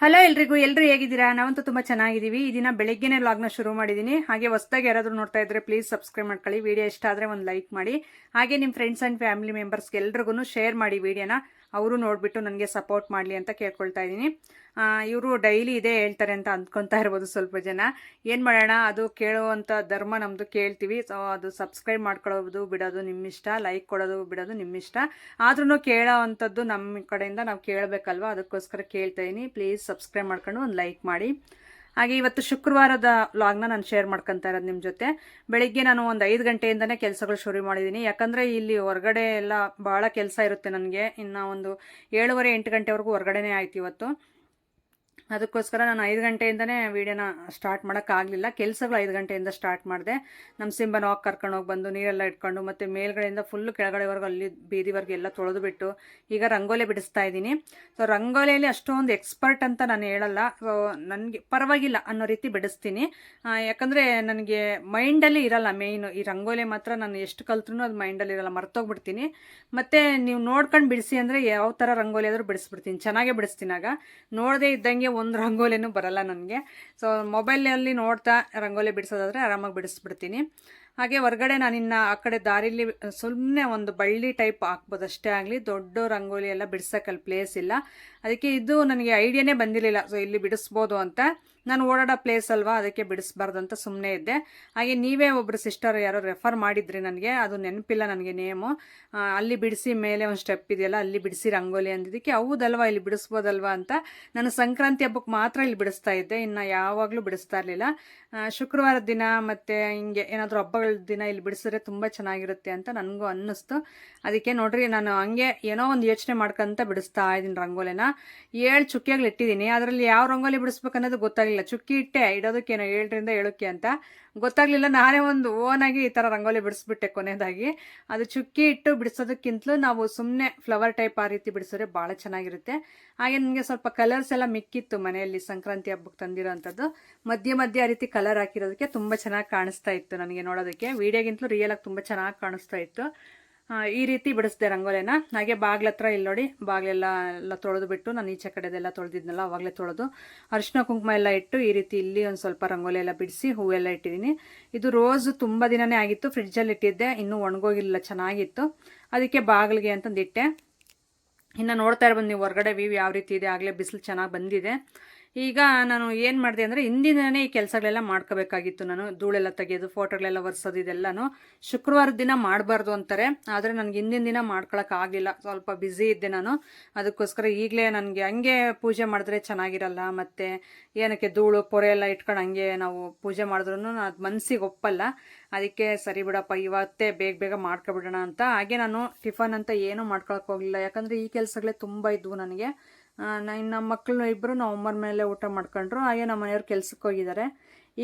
Hello ಎಲ್ರಿಗೂ, ಎಲ್ರು ಹೇಗಿದ್ದೀರಾ? ನಾವಂತೂ ತುಂಬಾ ಚೆನ್ನಾಗಿದ್ದೀವಿ. ಈ ದಿನ ಬೆಳಗ್ಗೆನೆ ವ್ಲಾಗ್ನ ಶುರು ಮಾಡಿದ್ದೀನಿ ಹಾಗೆ ಹೊಸದಾಗಿ ಯಾರಾದರೂ ನೋಡ್ತಾ ಇದ್ರೆ ಪ್ಲೀಸ್ ಸಬ್ಸ್ಕ್ರೈಬ್ ಮಾಡ್ಕೊಳ್ಳಿ. ವಿಡಿಯೋ ಇಷ್ಟ ಆದರೆ ಒಂದು ಲೈಕ್ ಮಾಡಿ. ಹಾಗೆ ನಿಮ್ಮ ಫ್ರೆಂಡ್ಸ್ ಆ್ಯಂಡ್ ಫ್ಯಾಮಿಲಿ ಮೆಂಬರ್ಸ್ಗೆ ಎಲ್ರಿಗೂ ಶೇರ್ ಮಾಡಿ ವಿಡಿಯೋನ. ಅವರು ನೋಡಿಬಿಟ್ಟು ನನಗೆ ಸಪೋರ್ಟ್ ಮಾಡಲಿ ಅಂತ ಕೇಳ್ಕೊಳ್ತಾ ಇದ್ದೀನಿ. ಇವರು ಡೈಲಿ ಇದೇ ಹೇಳ್ತಾರೆ ಅಂತ ಅಂದ್ಕೊತಾ ಇರ್ಬೋದು ಸ್ವಲ್ಪ ಜನ. ಏನು ಮಾಡೋಣ, ಅದು ಕೇಳುವಂಥ ಧರ್ಮ ನಮ್ಮದು ಕೇಳ್ತೀವಿ. ಸೊ ಅದು ಸಬ್ಸ್ಕ್ರೈಬ್ ಮಾಡ್ಕೊಳ್ಳೋದು ಬಿಡೋದು ನಿಮ್ಮಿಷ್ಟ ಲೈಕ್ ಕೊಡೋದು ಬಿಡೋದು ನಿಮ್ಮಿಷ್ಟ. ಆದ್ರೂ ಕೇಳೋ ಅಂಥದ್ದು ನಮ್ಮ ಕಡೆಯಿಂದ ನಾವು ಕೇಳಬೇಕಲ್ವ? ಅದಕ್ಕೋಸ್ಕರ ಕೇಳ್ತಾ ಇದ್ದೀನಿ. ಪ್ಲೀಸ್ ಸಬ್ಸ್ಕ್ರೈಬ್ ಮಾಡ್ಕೊಂಡು ಒಂದು ಲೈಕ್ ಮಾಡಿ. ಹಾಗೆ ಇವತ್ತು ಶುಕ್ರವಾರದ ಲಾಗ್ನ ನಾನು ಶೇರ್ ಮಾಡ್ಕೊತಾ ಇರೋದು ನಿಮ್ಮ ಜೊತೆ. ಬೆಳಿಗ್ಗೆ ನಾನು ಒಂದು ಐದು ಗಂಟೆಯಿಂದನೇ ಕೆಲಸಗಳು ಶುರು ಮಾಡಿದ್ದೀನಿ ಯಾಕಂದರೆ ಇಲ್ಲಿ ಹೊರಗಡೆ ಎಲ್ಲ ಭಾಳ ಕೆಲಸ ಇರುತ್ತೆ ನನಗೆ. ಇನ್ನು ಒಂದು ಏಳುವರೆ ಎಂಟು ಗಂಟೆವರೆಗೂ ಹೊರಗಡೆನೇ ಆಯ್ತು ಇವತ್ತು. ಅದಕ್ಕೋಸ್ಕರ ನಾನು ಐದು ಗಂಟೆಯಿಂದನೇ ವೀಡಿಯೋನ ಸ್ಟಾರ್ಟ್ ಮಾಡೋಕ್ಕಾಗಲಿಲ್ಲ ಕೆಲಸಗಳು ಐದು ಗಂಟೆಯಿಂದ ಸ್ಟಾರ್ಟ್ ಮಾಡಿದೆ. ನಮ್ಮ ಸಿಂಬನ ಹೋಗಿ ಕರ್ಕೊಂಡು ಹೋಗಿ ಬಂದು, ನೀರೆಲ್ಲ ಇಟ್ಕೊಂಡು, ಮತ್ತು ಮೇಲ್ಗಡೆಯಿಂದ ಫುಲ್ಲು ಕೆಳಗಡೆವರೆಗೂ ಅಲ್ಲಿ ಬೀದಿವರೆಗೆ ಎಲ್ಲ ತೊಳೆದು ಬಿಟ್ಟು ಈಗ ರಂಗೋಲಿ ಬಿಡಿಸ್ತಾ ಇದ್ದೀನಿ. ಸೊ ರಂಗೋಲಿಯಲ್ಲಿ ಅಷ್ಟೊಂದು ಎಕ್ಸ್ಪರ್ಟ್ ಅಂತ ನಾನು ಹೇಳಲ್ಲ. ಸೊ ನನಗೆ ಪರವಾಗಿಲ್ಲ ಅನ್ನೋ ರೀತಿ ಬಿಡಿಸ್ತೀನಿ. ಯಾಕಂದರೆ ನನಗೆ ಮೈಂಡಲ್ಲಿ ಇರಲ್ಲ ಮೇಯ್ನು ಈ ರಂಗೋಲಿ ಮಾತ್ರ ನಾನು ಎಷ್ಟು ಕಲ್ತ್ರೂ ಅದು ಮೈಂಡಲ್ಲಿ ಇರಲ್ಲ. ಮರ್ತೋಗ್ಬಿಡ್ತೀನಿ. ಮತ್ತು ನೀವು ನೋಡ್ಕೊಂಡು ಬಿಡಿಸಿ ಅಂದರೆ ಯಾವ ಥರ ರಂಗೋಲಿ ಆದರೂ ಬಿಡಿಸ್ಬಿಡ್ತೀನಿ. ಚೆನ್ನಾಗೇ ಬಿಡಿಸ್ತೀನಾಗ ಆಗ. ನೋಡದೇ ಇದ್ದಂಗೆ ಒಂದು ರಂಗೋಲಿನೂ ಬರಲ್ಲ ನನಗೆ. ಸೊ ಮೊಬೈಲಲ್ಲಿ ನೋಡ್ತಾ ರಂಗೋಲಿ ಬಿಡಿಸೋದಾದರೆ ಆರಾಮಾಗಿ ಬಿಡಿಸ್ಬಿಡ್ತೀನಿ. ಹಾಗೆ ಹೊರಗಡೆ ನಾನಿನ್ನು ಆ ಕಡೆ ದಾರಿಲಿ ಸುಮ್ಮನೆ ಒಂದು ಬಳ್ಳಿ ಟೈಪ್ ಹಾಕ್ಬೋದು ಅಷ್ಟೇ ಆಗಲಿ, ದೊಡ್ಡ ರಂಗೋಲಿ ಎಲ್ಲ ಬಿಡ್ಸೋಕೆ ಅಲ್ಲಿ ಪ್ಲೇಸ್ ಇಲ್ಲ. ಅದಕ್ಕೆ ಇದು ನನಗೆ ಐಡಿಯಾನೇ ಬಂದಿರಲಿಲ್ಲ. ಸೊ ಇಲ್ಲಿ ಬಿಡಿಸ್ಬೋದು ಅಂತ. ನಾನು ಓಡಾಡೋ ಪ್ಲೇಸ್ ಅಲ್ವಾ, ಅದಕ್ಕೆ ಬಿಡಿಸ್ಬಾರ್ದು ಅಂತ ಸುಮ್ಮನೆ ಇದ್ದೆ. ಹಾಗೆ ನೀವೇ ಒಬ್ಬರು ಸಿಸ್ಟರ್ ಯಾರೋ ರೆಫರ್ ಮಾಡಿದ್ರಿ ನನಗೆ, ಅದು ನೆನಪಿಲ್ಲ ನನಗೆ ನೇಮು ಅಲ್ಲಿ ಬಿಡಿಸಿ ಮೇಲೆ ಒಂದು ಸ್ಟೆಪ್ ಇದೆಯಲ್ಲ, ಅಲ್ಲಿ ಬಿಡಿಸಿ ರಂಗೋಲಿ ಅಂದಿದ್ದಕ್ಕೆ, ಹೌದಲ್ವಾ, ಇಲ್ಲಿ ಬಿಡಿಸ್ಬೋದಲ್ವಾ ಅಂತ ನಾನು ಸಂಕ್ರಾಂತಿ ಹಬ್ಬಕ್ಕೆ ಮಾತ್ರ ಇಲ್ಲಿ ಬಿಡಿಸ್ತಾ ಇದ್ದೆ, ಇನ್ನು ಯಾವಾಗಲೂ ಬಿಡಿಸ್ತಾ ಇರಲಿಲ್ಲ. ಶುಕ್ರವಾರದ ದಿನ ಮತ್ತು ಹಿಂಗೆ ಏನಾದರೂ ಹಬ್ಬಗಳ ದಿನ ಇಲ್ಲಿ ಬಿಡಿಸಿದ್ರೆ ತುಂಬ ಚೆನ್ನಾಗಿರುತ್ತೆ ಅಂತ ನನಗೂ ಅನ್ನಿಸ್ತು. ಅದಕ್ಕೆ ನೋಡ್ರಿ, ನಾನು ಹಂಗೆ ಏನೋ ಒಂದು ಯೋಚನೆ ಮಾಡ್ಕೊಂತ ಬಿಡಿಸ್ತಾ ಇದ್ದೀನಿ ರಂಗೋಲಿನ. ಏಳು ಚುಕ್ಕಿಯಾಗಲಿ ಇಟ್ಟಿದ್ದೀನಿ, ಅದರಲ್ಲಿ ಯಾವ ರಂಗೋಲಿ ಬಿಡಿಸ್ಬೇಕನ್ನೋದು ಗೊತ್ತಾಗಲಿಲ್ಲ. ಚುಕ್ಕಿ ಇಟ್ಟೆ, ಇಡೋದಕ್ಕೇನೋ, ಏಳರಿಂದ ಏಳಕ್ಕೆ ಅಂತ. ಗೊತ್ತಾಗಲಿಲ್ಲ, ನಾನೇ ಒಂದು ಓನಾಗಿ ಈ ಥರ ರಂಗೋಲಿ ಬಿಡಿಸ್ಬಿಟ್ಟೆ ಕೊನೆಯದಾಗಿ ಅದು ಚುಕ್ಕಿ ಇಟ್ಟು ಬಿಡಿಸೋದಕ್ಕಿಂತಲೂ ನಾವು ಸುಮ್ಮನೆ ಫ್ಲವರ್ ಟೈಪ್ ಆ ರೀತಿ ಬಿಡಿಸಿದ್ರೆ ಭಾಳ ಚೆನ್ನಾಗಿರುತ್ತೆ. ಹಾಗೆ ನನಗೆ ಸ್ವಲ್ಪ ಕಲರ್ಸ್ ಎಲ್ಲ ಮಿಕ್ಕಿತ್ತು ಮನೆಯಲ್ಲಿ ಸಂಕ್ರಾಂತಿ ಹಬ್ಬಕ್ಕೆ ತಂದಿರೋವಂಥದ್ದು ಮಧ್ಯೆ ಮಧ್ಯೆ ಆ ರೀತಿ ಕಲರ್ ಹಾಕಿರೋದಕ್ಕೆ ತುಂಬ ಚೆನ್ನಾಗಿ ಕಾಣಿಸ್ತಾ ಇತ್ತು ನನಗೆ ನೋಡೋದಕ್ಕೆ. ವೀಡಿಯೋಗಿಂತಲೂ ರಿಯಲ್ ಆಗಿ ತುಂಬ ಚೆನ್ನಾಗಿ ಕಾಣಿಸ್ತಾ ಇತ್ತು. ಈ ರೀತಿ ಬಿಡಿಸ್ದೆ ರಂಗೋಲಿನ. ಹಾಗೆ ಬಾಗ್ಲತ್ರ ಇಲ್ಲಿ ನೋಡಿ ಬಾಗ್ಲೆಲ್ಲ ಎಲ್ಲ ತೊಳೆದು ಬಿಟ್ಟು ನಾನು ಈಚೆ ಕಡೆದೆಲ್ಲ ತೊಳೆದಿದ್ನಲ್ಲ, ಅವಾಗಲೇ ತೊಳೆದು ಅರಿಶಿನ ಕುಂಕುಮ ಎಲ್ಲ ಇಟ್ಟು ಈ ರೀತಿ ಇಲ್ಲಿ ಒಂದು ಸ್ವಲ್ಪ ರಂಗೋಲಿ ಎಲ್ಲ ಬಿಡಿಸಿ ಹೂವೆಲ್ಲ ಇಟ್ಟಿದ್ದೀನಿ ಇದು ರೋಸ್ ತುಂಬ ದಿನನೇ ಆಗಿತ್ತು, ಫ್ರಿಡ್ಜಲ್ಲಿ ಇಟ್ಟಿದ್ದೆ, ಇನ್ನೂ ಒಣಗೋಗಿಲ್ಲ, ಚೆನ್ನಾಗಿತ್ತು. ಅದಕ್ಕೆ ಬಾಗಿಲಿಗೆ ಅಂತಂದು ಇಟ್ಟೆ ಇನ್ನು ನೋಡ್ತಾ ಇರ್ಬೋದು, ನೀವು ಹೊರಗಡೆ ವ್ಯೂ ಯಾವ ರೀತಿ ಇದೆ, ಆಗಲೇ ಬಿಸಿಲು ಚೆನ್ನಾಗಿ ಬಂದಿದೆ. ಈಗ ನಾನು ಏನು ಮಾಡಿದೆ ಅಂದರೆ ಹಿಂದಿನೇ ಈ ಕೆಲಸಗಳೆಲ್ಲ ಮಾಡ್ಕೋಬೇಕಾಗಿತ್ತು ನಾನು. ಧೂಳೆಲ್ಲ ತೆಗೆಯೋದು ಫೋಟೋಗಳೆಲ್ಲ ಒರೆಸೋದು ಇದೆಲ್ಲನೂ. ಶುಕ್ರವಾರದ ದಿನ ಮಾಡಬಾರ್ದು ಅಂತಾರೆ. ಆದರೆ ನನಗೆ ಹಿಂದಿನ ದಿನ ಮಾಡ್ಕೊಳಕ್ಕಾಗಲಿಲ್ಲ ಸ್ವಲ್ಪ ಬ್ಯುಸಿ ಇದ್ದೆ ನಾನು. ಅದಕ್ಕೋಸ್ಕರ ಈಗಲೇ ನನಗೆ ಹಂಗೆ ಪೂಜೆ ಮಾಡಿದ್ರೆ ಚೆನ್ನಾಗಿರಲ್ಲ. ಮತ್ತು ಏನಕ್ಕೆ ಧೂಳು, ಪೊರೆ ಎಲ್ಲ ಇಟ್ಕೊಂಡು ಹಂಗೆ ನಾವು ಪೂಜೆ ಮಾಡಿದ್ರೂ ಅದು ಮನಸ್ಸಿಗೆ ಒಪ್ಪಲ್ಲ. ಅದಕ್ಕೆ ಸರಿ ಬಿಡಪ್ಪ, ಇವತ್ತೇ ಬೇಗ ಬೇಗ ಮಾಡ್ಕೊಬಿಡೋಣ ಅಂತ. ಹಾಗೆ ನಾನು ಟಿಫನ್ ಅಂತ ಏನೂ ಮಾಡ್ಕೊಳಕ್ಕೆ ಹೋಗಲಿಲ್ಲ. ಯಾಕಂದರೆ ಈ ಕೆಲಸಗಳೇ ತುಂಬ ಇದ್ವು ನನಗೆ. ಇನ್ನು ನಮ್ಮ ಮಕ್ಕಳು ಇಬ್ಬರು ನಾವು ಅಮ್ಮನ ಮೇಲೆ ಊಟ ಮಾಡ್ಕೊಂಡ್ರು. ಹಾಗೆ ನಮ್ಮ ಮನೆಯವ್ರು ಕೆಲ್ಸಕ್ಕೆ ಹೋಗಿದ್ದಾರೆ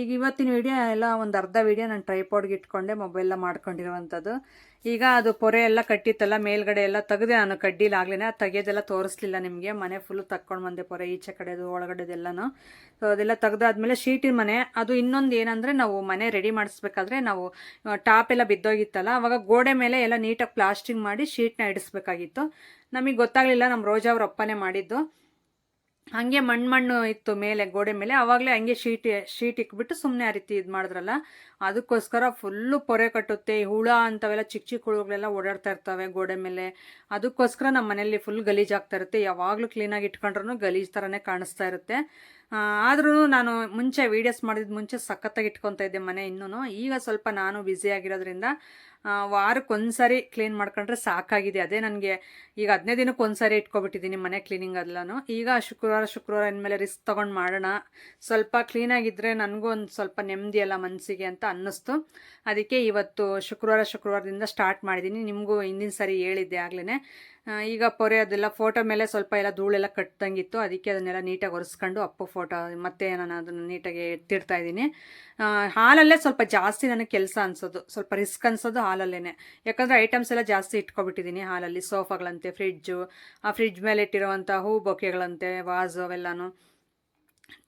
ಈಗ ಇವತ್ತಿನ ವಿಡಿಯೋ ಎಲ್ಲ ಒಂದು ಅರ್ಧ ವಿಡಿಯೋ ನಾನು ಟ್ರೈಪಾಡ್ಗೆ ಇಟ್ಕೊಂಡೆ ಮೊಬೈಲ ಮಾಡ್ಕೊಂಡಿರುವಂಥದ್ದು ಈಗ ಅದು ಪೊರೆ ಎಲ್ಲ ಕಟ್ಟಿತ್ತಲ್ಲ, ಮೇಲ್ಗಡೆ ಎಲ್ಲ ತೆಗೆದೆ ನಾನು ಕಡ್ಡಿಲಾಗ್ಲೇ ತೆಗೆಯೋದೆಲ್ಲ ತೋರಿಸ್ಲಿಲ್ಲ ನಿಮಗೆ. ಮನೆ ಫುಲ್ಲು ತಕ್ಕೊಂಡು ಬಂದೆ ಪೊರೆ, ಈಚೆ ಕಡೆದು, ಒಳಗಡೆದೆಲ್ಲನೂ. ಸೊ ಅದೆಲ್ಲ ತೆಗೆದಾದ್ಮೇಲೆ ಶೀಟಿನ ಮನೆ. ಅದು ಇನ್ನೊಂದು ಏನಂದರೆ ನಾವು ಮನೆ ರೆಡಿ ಮಾಡಿಸ್ಬೇಕಾದ್ರೆ ನಾವು, ಟಾಪ್ ಎಲ್ಲ ಬಿದ್ದೋಗಿತ್ತಲ್ಲ, ಅವಾಗ ಗೋಡೆ ಮೇಲೆ ಎಲ್ಲ ನೀಟಾಗಿ ಪ್ಲಾಸ್ಟಿಂಗ್ ಮಾಡಿ ಶೀಟ್ನ ಇಡಿಸ್ಬೇಕಾಗಿತ್ತು. ನಮಗೆ ಗೊತ್ತಾಗಲಿಲ್ಲ ನಮ್ಮ ರೋಜಾ ಅವ್ರ ಅಪ್ಪನೇ ಮಾಡಿದ್ದು. ಹಾಗೆ ಮಣ್ಣು ಮಣ್ಣು ಇತ್ತು ಮೇಲೆ, ಗೋಡೆ ಮೇಲೆ. ಅವಾಗಲೇ ಹಂಗೆ ಶೀಟ್ ಶೀಟ್ ಇಕ್ಬಿಟ್ಟು ಸುಮ್ಮನೆ ಆ ರೀತಿ ಇದು ಮಾಡಿದ್ರಲ್ಲ. ಅದಕ್ಕೋಸ್ಕರ ಫುಲ್ಲು ಪೊರೆ ಕಟ್ಟುತ್ತೆ. ಹುಳ ಅಂಥವೆಲ್ಲ ಚಿಕ್ಕ ಚಿಕ್ಕ ಹುಳುಗಳೆಲ್ಲ ಓಡಾಡ್ತಾ ಇರ್ತವೆ ಗೋಡೆ ಮೇಲೆ. ಅದಕ್ಕೋಸ್ಕರ ನಮ್ಮ ಮನೇಲಿ ಫುಲ್ ಗಲೀಜಾಗ್ತಾ ಇರುತ್ತೆ. ಯಾವಾಗಲೂ ಕ್ಲೀನಾಗಿ ಇಟ್ಕೊಂಡ್ರೂ ಗಲೀಜ್ ಥರನೇ ಕಾಣಿಸ್ತಾ ಇರುತ್ತೆ. ಆದ್ರೂ ನಾನು ಮುಂಚೆ ವೀಡಿಯೋಸ್ ಮಾಡಿದ ಮುಂಚೆ ಸಖತ್ತಾಗಿ ಇಟ್ಕೊತಾ ಇದ್ದೆ ಮನೆ ಇನ್ನೂ ಈಗ ಸ್ವಲ್ಪ ನಾನು ಬ್ಯುಸಿ ಆಗಿರೋದ್ರಿಂದ ವಾರಕ್ಕೆ ಒಂದ್ಸರಿ ಕ್ಲೀನ್ ಮಾಡ್ಕೊಂಡ್ರೆ ಸಾಕಾಗಿದೆ. ಅದೇ ನನಗೆ ಈಗ ಹದಿನೈದು ದಿನಕ್ಕೆ ಒಂದ್ಸರಿ ಇಟ್ಕೊಬಿಟ್ಟಿದ್ದೀನಿ ಮನೆ ಕ್ಲೀನಿಂಗ್ ಎಲ್ಲನೂ ಈಗ ಶುಕ್ರವಾರ ಶುಕ್ರವಾರ ಅಂದಮೇಲೆ ರಿಸ್ಕ್ ತೊಗೊಂಡು ಮಾಡೋಣ. ಸ್ವಲ್ಪ ಕ್ಲೀನಾಗಿದ್ದರೆ ನನಗೂ ಒಂದು ಸ್ವಲ್ಪ ನೆಮ್ಮದಿ ಅಲ್ಲ ಮನಸ್ಸಿಗೆ ಅಂತ ಅನ್ನಿಸ್ತು. ಅದಕ್ಕೆ ಇವತ್ತು ಶುಕ್ರವಾರ, ಶುಕ್ರವಾರದಿಂದ ಸ್ಟಾರ್ಟ್ ಮಾಡಿದ್ದೀನಿ ನಿಮಗೂ ಹಿಂದಿನ ಸರಿ ಹೇಳಿದ್ದೆ ಆಗಲೇ ಈಗ ಪೊರೆ ಅದೆಲ್ಲ ಫೋಟೋ ಮೇಲೆ ಸ್ವಲ್ಪ ಎಲ್ಲ ಧೂಳೆಲ್ಲ ಕಟ್ಟಿದಂಗಿತ್ತು ಅದಕ್ಕೆ ಅದನ್ನೆಲ್ಲ ನೀಟಾಗಿ ಒರೆಸ್ಕೊಂಡು ಅಪ್ಪು ಫೋಟೋ ಮತ್ತೆ ನಾನು ಅದನ್ನು ನೀಟಾಗಿ ಎತ್ತಿಡ್ತಾ ಇದ್ದೀನಿ. ಹಾಲಲ್ಲೇ ಸ್ವಲ್ಪ ಜಾಸ್ತಿ ನನಗೆ ಕೆಲಸ ಅನಿಸೋದು. ಸ್ವಲ್ಪ ರಿಸ್ಕ್ ಅನ್ಸೋದು ಹಾಲಲ್ಲೇ ಯಾಕಂದರೆ ಐಟಮ್ಸ್ ಎಲ್ಲ ಜಾಸ್ತಿ ಇಟ್ಕೊಬಿಟ್ಟಿದ್ದೀನಿ ಹಾಲಲ್ಲಿ. ಸೋಫಾಗಳಂತೆ ಫ್ರಿಡ್ಜು ಆ ಫ್ರಿಡ್ಜ್ ಮೇಲೆ ಇಟ್ಟಿರುವಂಥ ಹೂ ಬೊಕೆಗಳಂತೆ ವಾಸು ಅವೆಲ್ಲನೂ.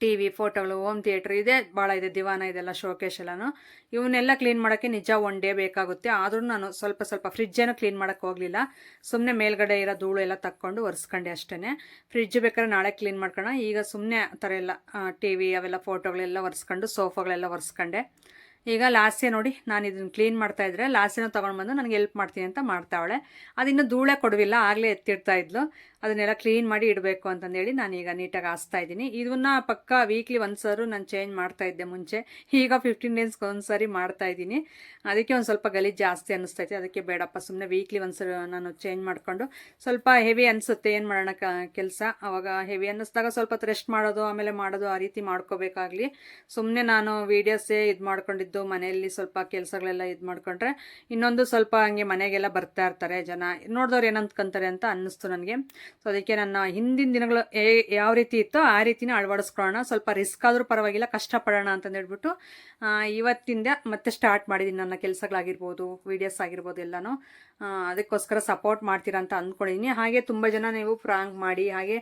ಟಿ ವಿ ಫೋಟೋಗಳು ಹೋಮ್ ಥಿಯೇಟ್ರ್, ಇದೆ ಭಾಳ ಇದೆ, ದಿವಾನ ಇದೆಲ್ಲ ಶೋಕೇಶ್ ಎಲ್ಲನೂ. ಇವನ್ನೆಲ್ಲ ಕ್ಲೀನ್ ಮಾಡೋಕ್ಕೆ ನಿಜ ಒನ್ ಡೇ ಬೇಕಾಗುತ್ತೆ. ಆದರೂ ನಾನು ಸ್ವಲ್ಪ ಸ್ವಲ್ಪ ಫ್ರಿಜ್ಜೇನು ಕ್ಲೀನ್ ಮಾಡೋಕ್ಕೆ ಹೋಗಲಿಲ್ಲ. ಸುಮ್ಮನೆ ಮೇಲ್ಗಡೆ ಇರೋ ಧೂಳು ಎಲ್ಲ ತಕ್ಕೊಂಡು ಒರೆಸ್ಕೊಂಡೆ ಅಷ್ಟೇ ಫ್ರಿಜ್ ಬೇಕಾದ್ರೆ ನಾಳೆ ಕ್ಲೀನ್ ಮಾಡ್ಕೋಣ ಈಗ ಸುಮ್ಮನೆ ಆ ಥರ ಎಲ್ಲ ಟಿ ವಿ ಅವೆಲ್ಲ ಫೋಟೋಗಳೆಲ್ಲ ಒರೆಸ್ಕೊಂಡು ಸೋಫಾಗಳೆಲ್ಲ ಒರೆಸ್ಕೊಂಡೆ. ಈಗ ಲಾಸ್ಯ ನೋಡಿ, ನಾನು ಇದನ್ನು ಕ್ಲೀನ್ ಮಾಡ್ತಾ ಇದ್ರೆ ಲಾಸ್ಯನ ತೊಗೊಂಡು ಬಂದು ನನಗೆ ಹೆಲ್ಪ್ ಮಾಡ್ತೀನಿ ಅಂತ ಮಾಡ್ತಾವಳೆ. ಅದಿನ್ನೂ ಧೂಳೆ ಕೊಡುವಿಲ್ಲ, ಆಗಲೇ ಎತ್ತಿಡ್ತಾ ಇದ್ಲು. ಅದನ್ನೆಲ್ಲ ಕ್ಲೀನ್ ಮಾಡಿ ಇಡಬೇಕು ಅಂತಂದೇಳಿ ನಾನೀಗ ನೀಟಾಗಿ ಹಾಸ್ತಾ ಇದ್ದೀನಿ. ಇದನ್ನ ಪಕ್ಕ ವೀಕ್ಲಿ ಒಂದ್ಸರು ನಾನು ಚೇಂಜ್ ಮಾಡ್ತಾ ಇದ್ದೆ ಮುಂಚೆ. ಈಗ ಫಿಫ್ಟೀನ್ ಡೇಸ್ಗೆ ಒಂದ್ಸರಿ ಮಾಡ್ತಾ ಇದ್ದೀನಿ. ಅದಕ್ಕೆ ಒಂದು ಸ್ವಲ್ಪ ಗಲೀಜು ಜಾಸ್ತಿ ಅನ್ನಿಸ್ತೈತೆ ಅದಕ್ಕೆ ಬೇಡಪ್ಪ ಸುಮ್ಮನೆ ವೀಕ್ಲಿ ಒಂದ್ಸರಿ ನಾನು ಚೇಂಜ್ ಮಾಡಿಕೊಂಡು ಸ್ವಲ್ಪ ಹೆವಿ ಅನಿಸುತ್ತೆ. ಏನು ಮಾಡೋಣ ಕೆಲಸ? ಅವಾಗ ಹೆವಿ ಅನ್ನಿಸ್ದಾಗ ಸ್ವಲ್ಪ ರೆಸ್ಟ್ ಮಾಡೋದು, ಆಮೇಲೆ ಮಾಡೋದು, ಆ ರೀತಿ ಮಾಡ್ಕೋಬೇಕಾಗಲಿ. ಸುಮ್ಮನೆ ನಾನು ವೀಡಿಯೋಸೇ ಇದು ಮಾಡ್ಕೊಂಡಿದ್ದು, ಮನೆಯಲ್ಲಿ ಸ್ವಲ್ಪ ಕೆಲಸಗಳೆಲ್ಲ ಇದು ಮಾಡ್ಕೊಂಡ್ರೆ ಇನ್ನೊಂದು ಸ್ವಲ್ಪ ಹಂಗೆ ಮನೆಗೆಲ್ಲ ಬರ್ತಾ ಇರ್ತಾರೆ ಜನ. ನೋಡಿದವ್ರು ಏನಂತ್ಕೊಂತಾರೆ ಅಂತ ಅನ್ನಿಸ್ತು ನನಗೆ. ಸೊ ಅದಕ್ಕೆ ನನ್ನ ಹಿಂದಿನ ದಿನಗಳು ಯಾವ ರೀತಿ ಇತ್ತೋ ಆ ರೀತಿನೇ ಅಳವಡಿಸ್ಕೊಳ್ಳೋಣ. ಸ್ವಲ್ಪ ರಿಸ್ಕ್ ಆದರೂ ಪರವಾಗಿಲ್ಲ, ಕಷ್ಟಪಡೋಣ ಅಂತಂದೇಳ್ಬಿಟ್ಟು ಇವತ್ತಿಂದ ಮತ್ತೆ ಸ್ಟಾರ್ಟ್ ಮಾಡಿದ್ದೀನಿ ನನ್ನ ಕೆಲಸಗಳಾಗಿರ್ಬೋದು ವೀಡಿಯೋಸ್ ಆಗಿರ್ಬೋದು ಎಲ್ಲನೂ. ಅದಕ್ಕೋಸ್ಕರ ಸಪೋರ್ಟ್ ಮಾಡ್ತೀರಾ ಅಂತ ಅಂದ್ಕೊಂಡಿದ್ದೀನಿ ಹಾಗೆ ತುಂಬ ಜನ ನೀವು ಪ್ರಾಂಕ್ ಮಾಡಿ, ಹಾಗೆ